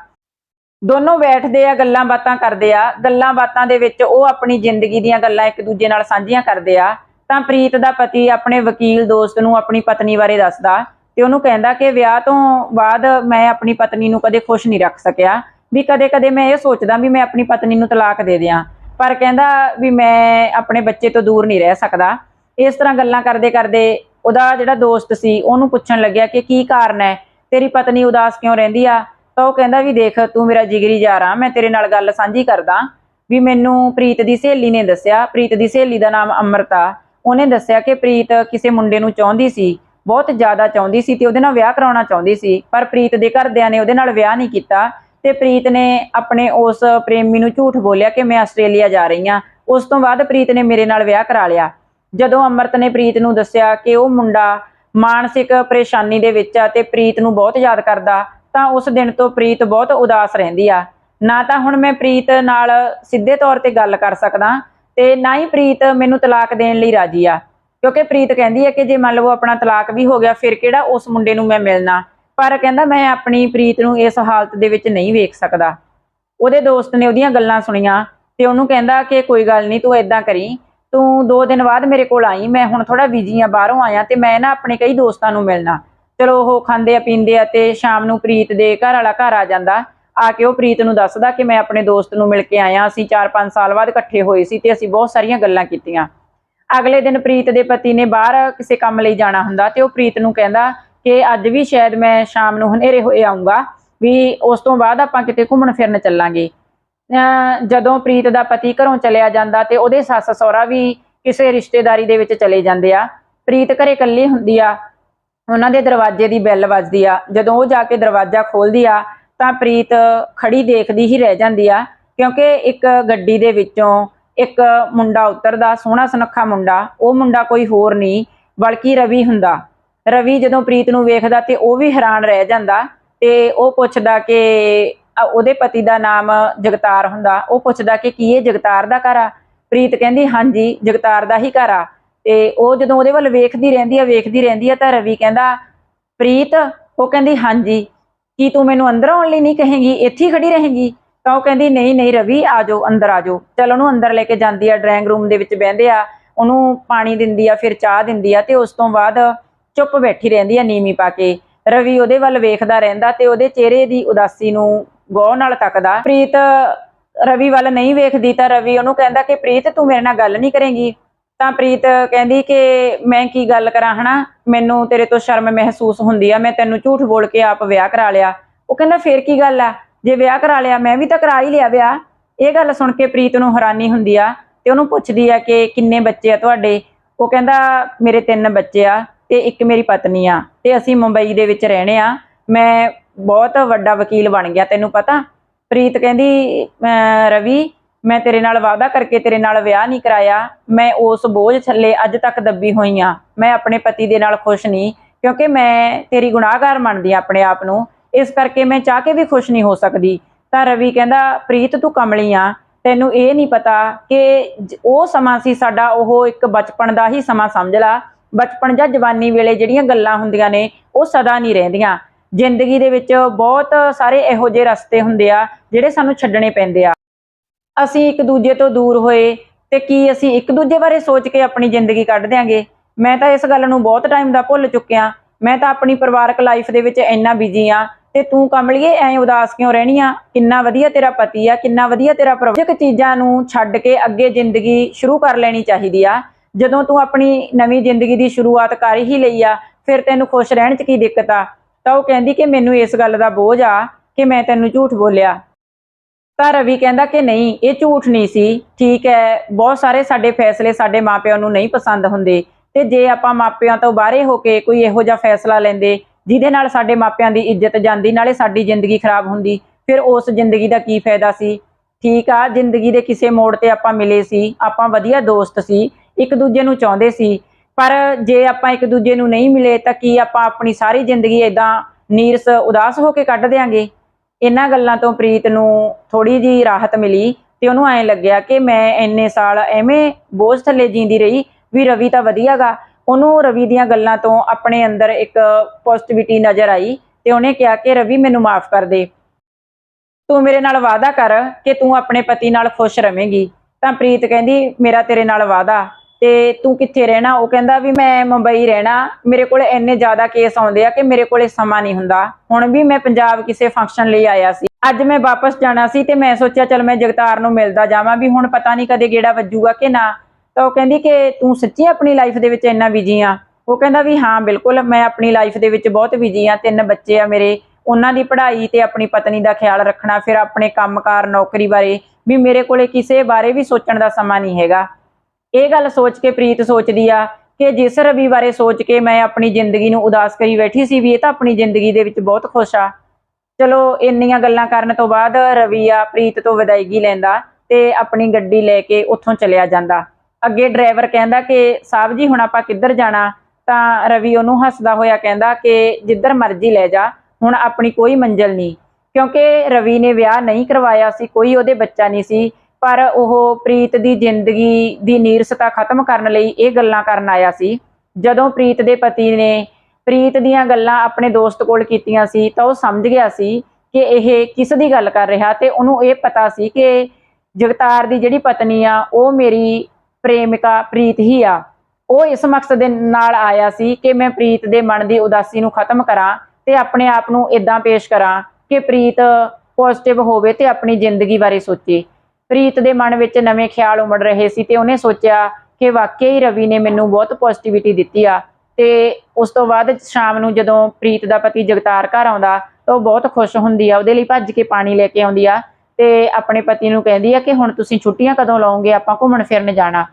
A: ਦੋਨੋਂ ਬੈਠਦੇ ਆ, ਗੱਲਾਂ ਬਾਤਾਂ ਕਰਦੇ ਆ। ਗੱਲਾਂ ਬਾਤਾਂ ਦੇ ਵਿੱਚ ਉਹ ਆਪਣੀ ਜ਼ਿੰਦਗੀ ਦੀਆਂ ਗੱਲਾਂ ਇੱਕ ਦੂਜੇ ਨਾਲ ਸਾਂਝੀਆਂ ਕਰਦੇ ਆ। ਤਾਂ ਪ੍ਰੀਤ ਦਾ ਪਤੀ ਆਪਣੇ ਵਕੀਲ ਦੋਸਤ ਨੂੰ ਆਪਣੀ ਪਤਨੀ ਬਾਰੇ ਦੱਸਦਾ ਤੇ ਉਹਨੂੰ ਕਹਿੰਦਾ ਕਿ ਵਿਆਹ ਤੋਂ ਬਾਅਦ ਮੈਂ ਆਪਣੀ ਪਤਨੀ ਨੂੰ ਕਦੇ ਖੁਸ਼ ਨਹੀਂ ਰੱਖ ਸਕਿਆ। ਵੀ ਕਦੇ-ਕਦੇ ਮੈਂ ਇਹ ਸੋਚਦਾ ਵੀ ਮੈਂ ਆਪਣੀ ਪਤਨੀ ਨੂੰ ਤਲਾਕ ਦੇ ਦਿਆਂ। ਪਰ ਕਹਿੰਦਾ ਵੀ ਮੈਂ ਆਪਣੇ ਬੱਚੇ ਤੋਂ ਦੂਰ ਨਹੀਂ ਰਹਿ ਸਕਦਾ। ਇਸ ਤਰ੍ਹਾਂ ਗੱਲਾਂ ਕਰਦੇ ਕਰਦੇ ਉਹਦਾ ਜਿਹੜਾ ਦੋਸਤ ਸੀ, ਉਹਨੂੰ ਪੁੱਛਣ ਲੱਗਿਆ ਕਿ ਕੀ ਕਾਰਨ ਹੈ? ਤੇਰੀ ਪਤਨੀ ਉਦਾਸ ਕਿਉਂ ਰਹਿੰਦੀ ਆ? ਤਾਂ ਉਹ ਕਹਿੰਦਾ ਵੀ ਦੇਖ, ਤੂੰ ਮੇਰਾ ਜਿਗਰੀ ਯਾਰ ਆ ਮੈਂ ਤੇਰੇ ਨਾਲ ਗੱਲ ਸਾਂਝੀ ਕਰਦਾ। ਵੀ ਮੈਨੂੰ ਪ੍ਰੀਤ ਦੀ ਸਹੇਲੀ ਨੇ ਦੱਸਿਆ, ਪ੍ਰੀਤ ਦੀ ਸਹੇਲੀ ਦਾ ਨਾਮ ਅਮਰਤਾ। ਉਹਨੇ ਦੱਸਿਆ ਕਿ ਪ੍ਰੀਤ ਕਿਸੇ ਮੁੰਡੇ ਨੂੰ ਚਾਹੁੰਦੀ ਸੀ, ਬਹੁਤ ਜ਼ਿਆਦਾ ਚਾਹੁੰਦੀ ਸੀ ਤੇ ਉਹਦੇ ਨਾਲ ਵਿਆਹ ਕਰਾਉਣਾ ਚਾਹੁੰਦੀ ਸੀ, ਪਰ ਪ੍ਰੀਤ ਦੇ ਘਰਦਿਆਂ ਨੇ ਉਹਦੇ ਨਾਲ ਵਿਆਹ ਨਹੀਂ ਕੀਤਾ ਤੇ ਪ੍ਰੀਤ ਨੇ ਆਪਣੇ ਉਸ ਪ੍ਰੇਮੀ ਨੂੰ ਝੂਠ ਬੋਲਿਆ ਕਿ ਮੈਂ ਆਸਟ੍ਰੇਲੀਆ ਜਾ ਰਹੀ ਹਾਂ। ਉਸ ਤੋਂ ਬਾਅਦ ਪ੍ਰੀਤ ਨੇ ਮੇਰੇ ਨਾਲ ਵਿਆਹ ਕਰਾ ਲਿਆ। ਜਦੋਂ ਅਮਰਤ ਨੇ ਪ੍ਰੀਤ ਨੂੰ ਦੱਸਿਆ ਕਿ ਉਹ ਮੁੰਡਾ ਮਾਨਸਿਕ ਪਰੇਸ਼ਾਨੀ ਦੇ ਵਿੱਚ ਆ ਤੇ ਪ੍ਰੀਤ ਨੂੰ ਬਹੁਤ ਯਾਦ ਕਰਦਾ, ਤਾਂ ਉਸ ਦਿਨ ਤੋਂ ਪ੍ਰੀਤ ਬਹੁਤ ਉਦਾਸ ਰਹਿੰਦੀ ਆ। ਨਾ ਤਾਂ ਹੁਣ ਮੈਂ ਪ੍ਰੀਤ ਨਾਲ ਸਿੱਧੇ ਤੌਰ ਤੇ ਗੱਲ ਕਰ ਸਕਦਾ ਤੇ ਨਾ ਹੀ ਪ੍ਰੀਤ ਮੈਨੂੰ ਤਲਾਕ ਦੇਣ ਲਈ ਰਾਜੀ ਆ। ਕਿਉਂਕਿ ਪ੍ਰੀਤ ਕਹਿੰਦੀ ਹੈ ਕਿ ਜੇ ਮੰਨ ਲਓ ਆਪਣਾ ਤਲਾਕ ਵੀ ਹੋ ਗਿਆ, ਫਿਰ ਕਿਹੜਾ ਉਸ ਮੁੰਡੇ ਨੂੰ ਮੈਂ ਮਿਲਣਾ? ਪਰ ਕਹਿੰਦਾ ਮੈਂ ਆਪਣੀ ਪ੍ਰੀਤ ਨੂੰ ਇਸ ਹਾਲਤ ਦੇ ਵਿੱਚ ਨਹੀਂ ਵੇਖ ਸਕਦਾ। ਉਹਦੇ ਦੋਸਤ ਨੇ ਉਹਦੀਆਂ ਗੱਲਾਂ ਸੁਣੀਆਂ ਤੇ ਉਹਨੂੰ ਕਹਿੰਦਾ ਕਿ ਕੋਈ ਗੱਲ ਨਹੀਂ, ਤੂੰ ਇਦਾਂ ਕਰੀ। ਤੂੰ ਦੋ ਦਿਨ ਬਾਅਦ ਮੇਰੇ ਕੋਲ ਆਈ, ਮੈਂ ਹੁਣ ਥੋੜਾ ਬਿਜ਼ੀ ਆ ਬਾਹਰੋਂ ਆਇਆ ਤੇ ਮੈਂ ਨਾ ਆਪਣੇ ਕਈ ਦੋਸਤਾਂ ਨੂੰ ਮਿਲਣਾ। ਚਲੋ ਉਹ ਖਾਂਦੇ ਆ, ਪੀਂਦੇ ਆ ਤੇ ਸ਼ਾਮ ਨੂੰ ਪ੍ਰੀਤ ਦੇ ਘਰ ਵਾਲਾ ਘਰ ਆ ਜਾਂਦਾ। ਆ ਕੇ ਉਹ ਪ੍ਰੀਤ ਨੂੰ ਦੱਸਦਾ ਕਿ ਮੈਂ ਆਪਣੇ ਦੋਸਤ ਨੂੰ ਮਿਲ ਕੇ ਆਇਆ, ਅਸੀਂ 4-5 ਸਾਲ ਬਾਅਦ ਇਕੱਠੇ ਹੋਏ ਸੀ ਤੇ ਅਸੀਂ ਬਹੁਤ ਸਾਰੀਆਂ ਗੱਲਾਂ ਕੀਤੀਆਂ। ਅਗਲੇ ਦਿਨ ਪ੍ਰੀਤ ਦੇ ਪਤੀ ਨੇ ਬਾਹਰ ਕਿਸੇ ਕੰਮ ਲਈ ਜਾਣਾ ਹੁੰਦਾ ਤੇ ਉਹ ਪ੍ਰੀਤ ਨੂੰ ਕਹਿੰਦਾ ਕਿ ਅੱਜ ਵੀ ਸ਼ਾਇਦ ਮੈਂ ਸ਼ਾਮ ਨੂੰ ਹਨੇਰੇ ਹੋਏ ਆਉਂਗਾ ਵੀ ਉਸ ਤੋਂ ਬਾਅਦ ਆਪਾਂ ਕਿਤੇ ਘੁੰਮਣ ਫਿਰਨ ਚੱਲਾਂਗੇ। ਜਦੋਂ ਪ੍ਰੀਤ ਦਾ ਪਤੀ ਘਰੋਂ ਚਲਿਆ ਜਾਂਦਾ ਤੇ ਉਹਦੇ ਸੱਸ ਸਹੁਰਾ ਵੀ ਕਿਸੇ ਰਿਸ਼ਤੇਦਾਰੀ ਦੇ ਵਿੱਚ ਚਲੇ ਜਾਂਦੇ ਆ। ਪ੍ਰੀਤ ਘਰੇ ਇਕੱਲੀ ਹੁੰਦੀ ਆ, ਉਹਨਾਂ ਦੇ ਦਰਵਾਜ਼ੇ ਦੀ ਬੈਲ ਵੱਜਦੀ ਆ। ਜਦੋਂ ਉਹ ਜਾ ਕੇ ਦਰਵਾਜ਼ਾ ਖੋਲਦੀ ਆ, ਤਾਂ ਪ੍ਰੀਤ ਖੜੀ ਦੇਖਦੀ ਹੀ ਰਹਿ ਜਾਂਦੀ ਆ, ਕਿਉਂਕਿ ਇੱਕ ਗੱਡੀ ਦੇ ਵਿੱਚੋਂ ਇੱਕ ਮੁੰਡਾ ਉਤਰਦਾ, ਸੋਹਣਾ ਸੁਨੱਖਾ ਮੁੰਡਾ, ਉਹ ਮੁੰਡਾ ਕੋਈ ਹੋਰ ਨਹੀਂ, ਬਲਕਿ ਰਵੀ ਹੁੰਦਾ। ਰਵੀ ਜਦੋਂ ਪ੍ਰੀਤ ਨੂੰ ਵੇਖਦਾ ਤੇ ਉਹ ਵੀ ਹੈਰਾਨ ਰਹਿ ਜਾਂਦਾ ਤੇ ਉਹ ਪੁੱਛਦਾ ਕਿ ਉਹਦੇ ਪਤੀ ਦਾ ਨਾਮ ਜਗਤਾਰ ਹੁੰਦਾ। ਉਹ ਪੁੱਛਦਾ ਕਿ ਕੀ ਇਹ ਜਗਤਾਰ ਦਾ ਘਰ ਆ? ਪ੍ਰੀਤ ਕਹਿੰਦੀ, ਹਾਂਜੀ, ਜਗਤਾਰ ਦਾ ਹੀ ਘਰ ਆ। ਤੇ ਉਹ ਜਦੋਂ ਉਹਦੇ ਵੱਲ ਵੇਖਦੀ ਰਹਿੰਦੀ ਆ, ਵੇਖਦੀ ਰਹਿੰਦੀ ਆ ਤਾਂ ਰਵੀ ਕਹਿੰਦਾ, ਪ੍ਰੀਤ, ਉਹ ਕਹਿੰਦੀ, ਹਾਂਜੀ। ਕੀ ਤੂੰ ਮੈਨੂੰ ਅੰਦਰ ਆਉਣ ਲਈ ਨਹੀਂ ਕਹੇਂਗੀ? ਇੱਥੇ ਖੜੀ ਰਹੇਂਗੀ? ਤਾਂ ਉਹ ਕਹਿੰਦੀ, ਨਹੀਂ ਨਹੀਂ ਰਵੀ, ਆ ਜਾਓ, ਅੰਦਰ ਆ ਜਾਓ। ਚਲ ਉਹਨੂੰ ਅੰਦਰ ਲੈ ਕੇ ਜਾਂਦੀ ਆ, ਡਰਾਇੰਗ ਰੂਮ ਦੇ ਵਿੱਚ ਬਹਿੰਦੇ ਆ। ਉਹਨੂੰ ਪਾਣੀ ਦਿੰਦੀ ਆ, ਫਿਰ ਚਾਹ ਦਿੰਦੀ ਆ ਤੇ ਉਸ ਤੋਂ ਬਾਅਦ ਚੁੱਪ ਬੈਠੀ ਰਹਿੰਦੀ ਆ ਨੀਵੀਂ ਪਾ ਕੇ। ਰਵੀ ਉਹਦੇ ਵੱਲ ਵੇਖਦਾ ਰਹਿੰਦਾ ਤੇ ਉਹਦੇ ਚਿਹਰੇ ਦੀ ਉਦਾਸੀ ਨੂੰ ਗੋ ਨਾਲ ਤੱਕਦਾ। ਪ੍ਰੀਤ ਰਵੀ ਵੱਲ ਨਹੀਂ ਵੇਖਦੀ ਤਾਂ ਰਵੀ ਉਹਨੂੰ ਕਹਿੰਦਾ ਕਿ ਪ੍ਰੀਤ ਤੂੰ ਮੇਰੇ ਨਾਲ ਗੱਲ ਨਹੀਂ ਕਰੇਂਗੀ। ਤਾਂ ਪ੍ਰੀਤ ਕਹਿੰਦੀ ਕਿ ਮੈਂ ਕੀ ਗੱਲ ਕਰਾਂ ਹਨਾ? ਮੈਨੂੰ ਤੇਰੇ ਤੋਂ ਸ਼ਰਮ ਮਹਿਸੂਸ ਹੁੰਦੀ ਆ, ਮੈਂ ਤੈਨੂੰ ਝੂਠ ਬੋਲ ਕੇ ਆਪ ਵਿਆਹ ਕਰਾ ਲਿਆ। ਉਹ ਕਹਿੰਦਾ, ਫੇਰ ਕੀ ਗੱਲ ਆ? ਜੇ ਵਿਆਹ ਕਰਾ ਲਿਆ, ਮੈਂ ਵੀ ਤਾਂ ਕਰਾ ਹੀ ਲਿਆ ਵਿਆਹ। ਇਹ ਗੱਲ ਸੁਣ ਕੇ ਪ੍ਰੀਤ ਨੂੰ ਹੈਰਾਨੀ ਹੁੰਦੀ ਆ ਤੇ ਉਹਨੂੰ ਪੁੱਛਦੀ ਆ ਕਿ ਕਿੰਨੇ ਬੱਚੇ ਆ ਤੁਹਾਡੇ? ਉਹ ਕਹਿੰਦਾ, ਮੇਰੇ ਤਿੰਨ ਬੱਚੇ ਆ ਤੇ ਇੱਕ ਮੇਰੀ ਪਤਨੀ ਆ ਤੇ ਅਸੀਂ ਮੁੰਬਈ ਦੇ ਵਿੱਚ ਰਹਿਣੇ ਆ। ਮੈਂ ਬਹੁਤ ਵੱਡਾ ਵਕੀਲ ਬਣ ਗਿਆ, ਤੈਨੂੰ ਪਤਾ? ਪ੍ਰੀਤ ਕਹਿੰਦੀ ਅਮ ਰਵੀ, ਮੈਂ ਤੇਰੇ ਨਾਲ ਵਾਅਦਾ ਕਰਕੇ ਤੇਰੇ ਨਾਲ ਵਿਆਹ ਨਹੀਂ ਕਰਾਇਆ। ਮੈਂ ਉਸ ਬੋਝ ਥੱਲੇ ਅੱਜ ਤੱਕ ਦੱਬੀ ਹੋਈ ਆ। ਮੈਂ ਆਪਣੇ ਪਤੀ ਦੇ ਨਾਲ ਖੁਸ਼ ਨਹੀਂ, ਕਿਉਂਕਿ ਮੈਂ ਤੇਰੀ ਗੁਨਾਹਗਾਰ ਮੰਨਦੀ ਆ ਆਪਣੇ ਆਪ ਨੂੰ। ਇਸ ਕਰਕੇ ਮੈਂ ਚਾਹ ਕੇ ਵੀ ਖੁਸ਼ ਨਹੀਂ ਹੋ ਸਕਦੀ। ਤਾਂ ਰਵੀ ਕਹਿੰਦਾ, ਪ੍ਰੀਤ, ਤੂੰ ਕਮਲੀ ਆ। ਤੈਨੂੰ ਇਹ ਨਹੀਂ ਪਤਾ ਕਿ ਉਹ ਸਮਾਂ ਸੀ ਸਾਡਾ, ਉਹ ਇੱਕ ਬਚਪਨ ਦਾ ਹੀ ਸਮਾਂ ਸਮਝ ਲਾ। ਬਚਪਨ ਜਾਂ ਜਵਾਨੀ ਵੇਲੇ ਜਿਹੜੀਆਂ ਗੱਲਾਂ ਹੁੰਦੀਆਂ ਨੇ, ਉਹ ਸਦਾ ਨਹੀਂ ਰਹਿੰਦੀਆਂ। ਜ਼ਿੰਦਗੀ ਦੇ ਵਿੱਚ ਬਹੁਤ ਸਾਰੇ ਇਹੋ ਜਿਹੇ ਰਸਤੇ ਹੁੰਦੇ ਆ ਜਿਹੜੇ ਸਾਨੂੰ ਛੱਡਣੇ ਪੈਂਦੇ ਆ। ਅਸੀਂ ਇੱਕ ਦੂਜੇ ਤੋਂ ਦੂਰ ਹੋਏ ਤੇ ਕੀ ਅਸੀਂ ਇੱਕ ਦੂਜੇ ਬਾਰੇ ਸੋਚ ਕੇ ਆਪਣੀ ਜ਼ਿੰਦਗੀ ਕੱਢ ਦਿਆਂਗੇ? ਮੈਂ ਤਾਂ ਇਸ ਗੱਲ ਨੂੰ ਬਹੁਤ ਟਾਈਮ ਦਾ ਭੁੱਲ ਚੁੱਕਿਆ। ਮੈਂ ਤਾਂ ਆਪਣੀ ਪਰਿਵਾਰਕ ਲਾਈਫ ਦੇ ਵਿੱਚ ਇੰਨਾ ਬਿਜ਼ੀ ਆ ਤੇ ਤੂੰ ਕਮਲੀਏ ਐਂ ਉਦਾਸ ਕਿਉਂ ਰਹਿਣੀ ਆ? ਕਿੰਨਾ ਵਧੀਆ ਤੇਰਾ ਪਤੀ ਆ, ਕਿੰਨਾ ਵਧੀਆ ਤੇਰਾ ਪਰਿਵਾਰ ਚੀਜ਼ਾਂ ਨੂੰ ਛੱਡ ਕੇ ਅੱਗੇ ਜ਼ਿੰਦਗੀ ਸ਼ੁਰੂ ਕਰ ਲੈਣੀ ਚਾਹੀਦੀ ਆ। ਜਦੋਂ ਤੂੰ ਆਪਣੀ ਨਵੀਂ ਜ਼ਿੰਦਗੀ ਦੀ ਸ਼ੁਰੂਆਤ ਕਰ ਹੀ ਲਈ ਆ, ਫਿਰ ਤੈਨੂੰ ਖੁਸ਼ ਰਹਿਣ 'ਚ ਕੀ ਦਿੱਕਤ ਆ? ਤਾਂ ਉਹ ਕਹਿੰਦੀ ਕਿ ਮੈਨੂੰ ਇਸ ਗੱਲ ਦਾ ਬੋਝ ਆ ਕਿ ਮੈਂ ਤੈਨੂੰ ਝੂਠ ਬੋਲਿਆ। ਤਾਂ ਰਵੀ ਕਹਿੰਦਾ ਕਿ ਨਹੀਂ, ਇਹ ਝੂਠ ਨਹੀਂ ਸੀ। ਠੀਕ ਹੈ, ਬਹੁਤ ਸਾਰੇ ਸਾਡੇ ਫੈਸਲੇ ਸਾਡੇ ਮਾਪਿਆਂ ਨੂੰ ਨਹੀਂ ਪਸੰਦ ਹੁੰਦੇ। ਤੇ ਜੇ ਆਪਾਂ ਮਾਪਿਆਂ ਤੋਂ ਬਾਹਰੇ ਹੋ ਕੇ ਕੋਈ ਇਹੋ ਜਿਹਾ ਫੈਸਲਾ ਲੈਂਦੇ, ਜਿਹਦੇ ਨਾਲ ਸਾਡੇ ਮਾਪਿਆਂ ਦੀ ਇੱਜ਼ਤ ਜਾਂਦੀ, ਨਾਲੇ ਸਾਡੀ ਜ਼ਿੰਦਗੀ ਖਰਾਬ ਹੁੰਦੀ, ਫਿਰ ਉਸ ਜ਼ਿੰਦਗੀ ਦਾ ਕੀ ਫਾਇਦਾ ਸੀ? ਠੀਕ ਆ, ਜ਼ਿੰਦਗੀ ਦੇ ਕਿਸੇ ਮੋੜ ਤੇ ਆਪਾਂ ਮਿਲੇ ਸੀ, ਆਪਾਂ ਵਧੀਆ ਦੋਸਤ ਸੀ, ਇੱਕ ਦੂਜੇ ਨੂੰ ਚਾਹੁੰਦੇ ਸੀ। ਪਰ ਜੇ ਆਪਾਂ ਇੱਕ ਦੂਜੇ ਨੂੰ ਨਹੀਂ ਮਿਲੇ ਤਾਂ ਕੀ ਆਪਾਂ ਆਪਣੀ ਸਾਰੀ ਜ਼ਿੰਦਗੀ ਇਦਾਂ ਨੀਰਸ, ਉਦਾਸ ਹੋ ਕੇ ਕੱਢ ਦਿਆਂਗੇ? ਇਹਨਾਂ ਗੱਲਾਂ ਤੋਂ ਪ੍ਰੀਤ ਨੂੰ ਥੋੜੀ ਜੀ ਰਾਹਤ ਮਿਲੀ ਤੇ ਉਹਨੂੰ ਐਂ ਲੱਗਿਆ ਕਿ ਮੈਂ ਇੰਨੇ ਸਾਲ ਐਵੇਂ ਬੋਝ ਥੱਲੇ ਜੀਂਦੀ ਰਹੀ ਵੀ ਰਵੀ ਤਾਂ ਵਧੀਆਗਾ। ਉਹਨੂੰ ਰਵੀ ਦੀਆਂ ਗੱਲਾਂ ਤੋਂ ਆਪਣੇ ਅੰਦਰ ਇੱਕ ਪੋਜ਼ਿਟਿਵਿਟੀ ਨਜ਼ਰ ਆਈ ਤੇ ਉਹਨੇ ਕਿਹਾ ਕਿ ਰਵੀ ਮੈਨੂੰ ਮਾਫ ਕਰ ਦੇ। ਤੂੰ ਮੇਰੇ ਨਾਲ ਵਾਅਦਾ ਕਰ ਕਿ ਤੂੰ ਆਪਣੇ ਪਤੀ ਨਾਲ ਖੁਸ਼ ਰਵੇਂਗੀ। ਤਾਂ ਪ੍ਰੀਤ ਕਹਿੰਦੀ, ਮੇਰਾ ਤੇਰੇ ਨਾਲ ਵਾਅਦਾ ਤੇ ਤੂੰ ਕਿੱਥੇ ਰਹਿਣਾ? ਉਹ ਕਹਿੰਦਾ ਵੀ ਮੈਂ ਮੁੰਬਈ ਰਹਿਣਾ। ਮੇਰੇ ਕੋਲ ਇੰਨੇ ਜ਼ਿਆਦਾ ਕੇਸ ਆਉਂਦੇ ਆ ਕਿ ਮੇਰੇ ਕੋਲੇ ਸਮਾਂ ਨਹੀਂ ਹੁੰਦਾ। ਹੁਣ ਵੀ ਮੈਂ ਪੰਜਾਬ ਕਿਸੇ ਫੰਕਸ਼ਨ ਲਈ ਆਇਆ ਸੀ। ਅੱਜ ਮੈਂ ਵਾਪਸ ਜਾਣਾ ਸੀ ਤੇ ਮੈਂ ਸੋਚਿਆ, ਚਲ ਮੈਂ ਜਗਤਾਰ ਨੂੰ ਮਿਲਦਾ ਜਾਵਾਂ ਵੀ ਹੁਣ ਪਤਾ ਨਹੀਂ ਕਦੇ ਗੇੜਾ ਵੱਜੂਗਾ ਕਿ ਨਾ। ਤਾਂ ਉਹ ਕਹਿੰਦੀ ਕਿ ਤੂੰ ਸੱਚੀ ਆਪਣੀ ਲਾਈਫ ਦੇ ਵਿੱਚ ਇੰਨਾ ਬਿਜ਼ੀ ਆ? ਉਹ ਕਹਿੰਦਾ ਵੀ ਹਾਂ, ਬਿਲਕੁਲ ਮੈਂ ਆਪਣੀ ਲਾਈਫ ਦੇ ਵਿੱਚ ਬਹੁਤ ਬਿਜ਼ੀ ਆ। ਤਿੰਨ ਬੱਚੇ ਆ ਮੇਰੇ। ਉਹਨਾਂ ਦੀ ਪੜ੍ਹਾਈ ਤੇ ਆਪਣੀ ਪਤਨੀ ਦਾ ਖਿਆਲ ਰੱਖਣਾ, ਫਿਰ ਆਪਣੇ ਕੰਮਕਾਰ ਨੌਕਰੀ ਬਾਰੇ। ਵੀ ਮੇਰੇ ਕੋਲੇ ਕਿਸੇ ਬਾਰੇ ਵੀ ਸੋਚਣ ਦਾ ਸਮਾਂ ਨਹੀਂ ਹੈਗਾ। ਇਹ ਗੱਲ ਸੋਚ ਕੇ ਪ੍ਰੀਤ ਸੋਚਦੀ ਆ ਕਿ ਜਿਸ ਰਵੀ ਬਾਰੇ ਸੋਚ ਕੇ ਮੈਂ ਆਪਣੀ ਜ਼ਿੰਦਗੀ ਨੂੰ ਉਦਾਸ ਕਰੀ ਬੈਠੀ ਸੀ ਵੀ ਇਹ ਤਾਂ ਆਪਣੀ ਜ਼ਿੰਦਗੀ ਦੇ ਵਿੱਚ ਬਹੁਤ ਖੁਸ਼ ਆ। ਚਲੋ, ਇੰਨੀਆਂ ਗੱਲਾਂ ਕਰਨ ਤੋਂ ਬਾਅਦ ਰਵੀ ਆ ਪ੍ਰੀਤ ਤੋਂ ਵਿਦਾਇਗੀ ਲੈਂਦਾ ਤੇ ਆਪਣੀ ਗੱਡੀ ਲੈ ਕੇ ਉੱਥੋਂ ਚਲਿਆ ਜਾਂਦਾ। ਅੱਗੇ ਡਰਾਈਵਰ ਕਹਿੰਦਾ ਕਿ ਸਾਹਿਬ ਜੀ, ਹੁਣ ਆਪਾਂ ਕਿੱਧਰ ਜਾਣਾ? ਤਾਂ ਰਵੀ ਉਹਨੂੰ ਹੱਸਦਾ ਹੋਇਆ ਕਹਿੰਦਾ ਕਿ, ਜਿੱਧਰ ਮਰਜ਼ੀ ਲੈ ਜਾ, ਹੁਣ ਆਪਣੀ ਕੋਈ ਮੰਜ਼ਲ ਨਹੀਂ। ਕਿਉਂਕਿ ਰਵੀ ਨੇ ਵਿਆਹ ਨਹੀਂ ਕਰਵਾਇਆ ਸੀ, ਕੋਈ ਉਹਦੇ ਬੱਚਾ ਨਹੀਂ ਸੀ। ਪਰ ਉਹ ਪ੍ਰੀਤ ਦੀ ਜ਼ਿੰਦਗੀ ਦੀ ਨੀਰਸਤਾ ਖਤਮ ਕਰਨ ਲਈ ਇਹ ਗੱਲਾਂ ਕਰਨ ਆਇਆ ਸੀ। ਜਦੋਂ ਪ੍ਰੀਤ ਦੇ ਪਤੀ ਨੇ ਪ੍ਰੀਤ ਦੀਆਂ ਗੱਲਾਂ ਆਪਣੇ ਦੋਸਤ ਕੋਲ ਕੀਤੀਆਂ ਸੀ ਤਾਂ ਉਹ ਸਮਝ ਗਿਆ ਸੀ ਕਿ ਇਹ ਕਿਸ ਦੀ ਗੱਲ ਕਰ ਰਿਹਾ ਤੇ ਉਹਨੂੰ ਇਹ ਪਤਾ ਸੀ ਕਿ ਜਗਤਾਰ ਦੀ ਜਿਹੜੀ ਪਤਨੀ ਆ, ਉਹ ਮੇਰੀ ਪ੍ਰੇਮਿਕਾ ਪ੍ਰੀਤ ਹੀ ਆ। ਉਹ ਇਸ ਮਕਸਦ ਦੇ ਨਾਲ ਆਇਆ ਸੀ ਕਿ ਮੈਂ ਪ੍ਰੀਤ ਦੇ ਮਨ ਦੀ ਉਦਾਸੀ ਨੂੰ ਖਤਮ ਕਰਾਂ ਤੇ ਆਪਣੇ ਆਪ ਨੂੰ ਇਦਾਂ ਪੇਸ਼ ਕਰਾਂ ਕਿ ਪ੍ਰੀਤ ਪੋਜ਼ਿਟਿਵ ਹੋਵੇ ਤੇ ਆਪਣੀ ਜ਼ਿੰਦਗੀ ਬਾਰੇ ਸੋਚੇ। ਪ੍ਰੀਤ ਦੇ ਮਨ ਵਿੱਚ ਨਵੇਂ ਖਿਆਲ ਉਮੜ ਰਹੇ ਸੀ ਤੇ ਉਹਨੇ ਸੋਚਿਆ ਕਿ ਵਾਕਿਆ ਹੀ ਰਵੀ ਨੇ ਮੈਨੂੰ ਬਹੁਤ ਪੋਜ਼ਿਟਿਵਿਟੀ ਦਿੱਤੀ ਆ। ਤੇ ਉਸ ਤੋਂ ਬਾਅਦ ਸ਼ਾਮ ਨੂੰ ਜਦੋਂ ਪ੍ਰੀਤ ਦਾ ਪਤੀ ਜਗਤਾਰ ਘਰ ਆਉਂਦਾ, ਤਾਂ ਉਹ ਬਹੁਤ ਖੁਸ਼ ਹੁੰਦੀ ਆ, ਉਹਦੇ ਲਈ ਭੱਜ ਕੇ ਪਾਣੀ ਲੈ ਕੇ ਆਉਂਦੀ ਆ ਤੇ ਆਪਣੇ ਪਤੀ ਨੂੰ ਕਹਿੰਦੀ ਆ ਕਿ ਹੁਣ ਤੁਸੀਂ ਛੁੱਟੀਆਂ ਕਦੋਂ ਲਾਓਗੇ? ਆਪਾਂ ਘੁੰਮਣ ਫਿਰਨ ਜਾਣਾ।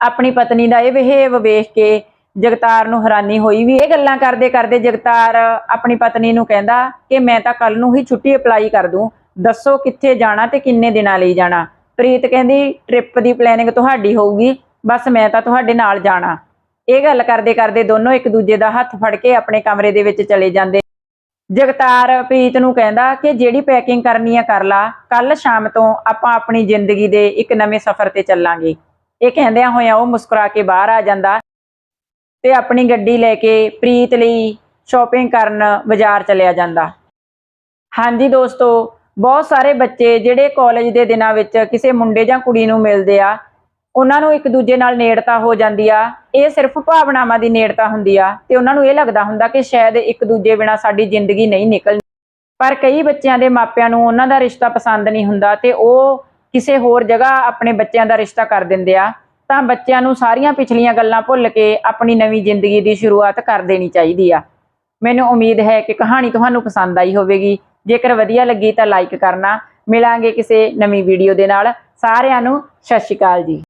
A: ਆਪਣੀ ਪਤਨੀ ਦਾ ਇਹ ਵਿਹੇਵ ਵੇਖ ਕੇ ਜਗਤਾਰ ਨੂੰ ਹੈਰਾਨੀ ਹੋਈ ਵੀ ਇਹ ਗੱਲਾਂ ਕਰਦੇ ਕਰਦੇ ਜਗਤਾਰ ਆਪਣੀ ਪਤਨੀ ਨੂੰ ਕਹਿੰਦਾ ਕਿ ਮੈਂ ਤਾਂ ਕੱਲ ਨੂੰ ਹੀ ਛੁੱਟੀ ਅਪਲਾਈ ਕਰ ਦੂੰ। ਦੱਸੋ ਕਿੱਥੇ ਜਾਣਾ ਤੇ ਕਿੰਨੇ ਦਿਨਾਂ ਲਈ ਜਾਣਾ? ਪ੍ਰੀਤ ਕਹਿੰਦੀ ਟ੍ਰਿਪ ਦੀ ਪਲੈਨਿੰਗ ਤੁਹਾਡੀ ਹੋਊਗੀ, ਬਸ ਮੈਂ ਤਾਂ ਤੁਹਾਡੇ ਨਾਲ ਜਾਣਾ। ਇਹ ਗੱਲ ਕਰਦੇ ਕਰਦੇ ਦੋਨੋਂ ਇੱਕ ਦੂਜੇ ਦਾ ਹੱਥ ਫੜ ਕੇ ਆਪਣੇ ਕਮਰੇ ਦੇ ਵਿੱਚ ਚਲੇ ਜਾਂਦੇ। ਜਗਤਾਰ ਪ੍ਰੀਤ ਨੂੰ ਕਹਿੰਦਾ ਕਿ ਜਿਹੜੀ ਪੈਕਿੰਗ ਕਰਨੀ ਆ ਕਰ ਲਾ ਕੱਲ ਸ਼ਾਮ ਤੋਂ ਆਪਾਂ ਆਪਣੀ ਜ਼ਿੰਦਗੀ ਦੇ ਇੱਕ ਨਵੇਂ ਸਫ਼ਰ ਤੇ ਚੱਲਾਂਗੇ। ਇਹ ਕਹਿੰਦਿਆਂ ਹੋਇਆਂ ਉਹ ਮੁਸਕਰਾ ਕੇ ਬਾਹਰ ਆ ਜਾਂਦਾ ਤੇ ਆਪਣੀ ਗੱਡੀ ਲੈ ਕੇ ਪ੍ਰੀਤ ਲਈ ਸ਼ਾਪਿੰਗ ਕਰਨ ਬਾਜ਼ਾਰ ਚਲਿਆ ਜਾਂਦਾ। ਹਾਂਜੀ ਦੋਸਤੋ ਬਹੁਤ ਸਾਰੇ ਬੱਚੇ ਜਿਹੜੇ ਕਾਲਜ ਦੇ ਦਿਨਾਂ ਵਿੱਚ ਕਿਸੇ ਮੁੰਡੇ ਜਾਂ ਕੁੜੀ ਨੂੰ ਮਿਲਦੇ ਆ, ਉਹਨਾਂ ਨੂੰ ਇੱਕ ਦੂਜੇ ਨਾਲ ਨੇੜਤਾ ਹੋ ਜਾਂਦੀ ਆ। ਇਹ ਸਿਰਫ ਭਾਵਨਾਵਾਂ ਦੀ ਨੇੜਤਾ ਹੁੰਦੀ ਆ ਤੇ ਉਹਨਾਂ ਨੂੰ ਇਹ ਲੱਗਦਾ ਹੁੰਦਾ ਕਿ ਸ਼ਾਇਦ ਇੱਕ ਦੂਜੇ ਬਿਨਾ ਸਾਡੀ ਜ਼ਿੰਦਗੀ ਨਹੀਂ ਨਿਕਲ ਪਰ ਕਈ ਬੱਚਿਆਂ ਦੇ ਮਾਪਿਆਂ ਨੂੰ ਉਹਨਾਂ ਦਾ ਰਿਸ਼ਤਾ ਪਸੰਦ ਨਹੀਂ ਹੁੰਦਾ ਤੇ ਉਹ ਕਿਸੇ ਹੋਰ ਜਗ੍ਹਾ ਆਪਣੇ ਬੱਚਿਆਂ ਦਾ ਰਿਸ਼ਤਾ ਕਰ ਦਿੰਦੇ ਆ। ਤਾਂ ਬੱਚਿਆਂ ਨੂੰ ਸਾਰੀਆਂ ਪਿਛਲੀਆਂ ਗੱਲਾਂ ਭੁੱਲ ਕੇ ਆਪਣੀ ਨਵੀਂ ਜ਼ਿੰਦਗੀ ਦੀ ਸ਼ੁਰੂਆਤ ਕਰ ਦੇਣੀ ਚਾਹੀਦੀ ਆ। ਮੈਨੂੰ ਉਮੀਦ ਹੈ ਕਿ ਕਹਾਣੀ ਤੁਹਾਨੂੰ ਪਸੰਦ ਆਈ ਹੋਵੇਗੀ। ਜੇਕਰ ਵਧੀਆ ਲੱਗੀ ਤਾਂ ਲਾਈਕ ਕਰਨਾ। ਮਿਲਾਂਗੇ ਕਿਸੇ ਨਵੀਂ ਵੀਡੀਓ ਦੇ ਨਾਲ। ਸਾਰਿਆਂ ਨੂੰ ਸਤਿ ਸ਼੍ਰੀ ਅਕਾਲ ਜੀ।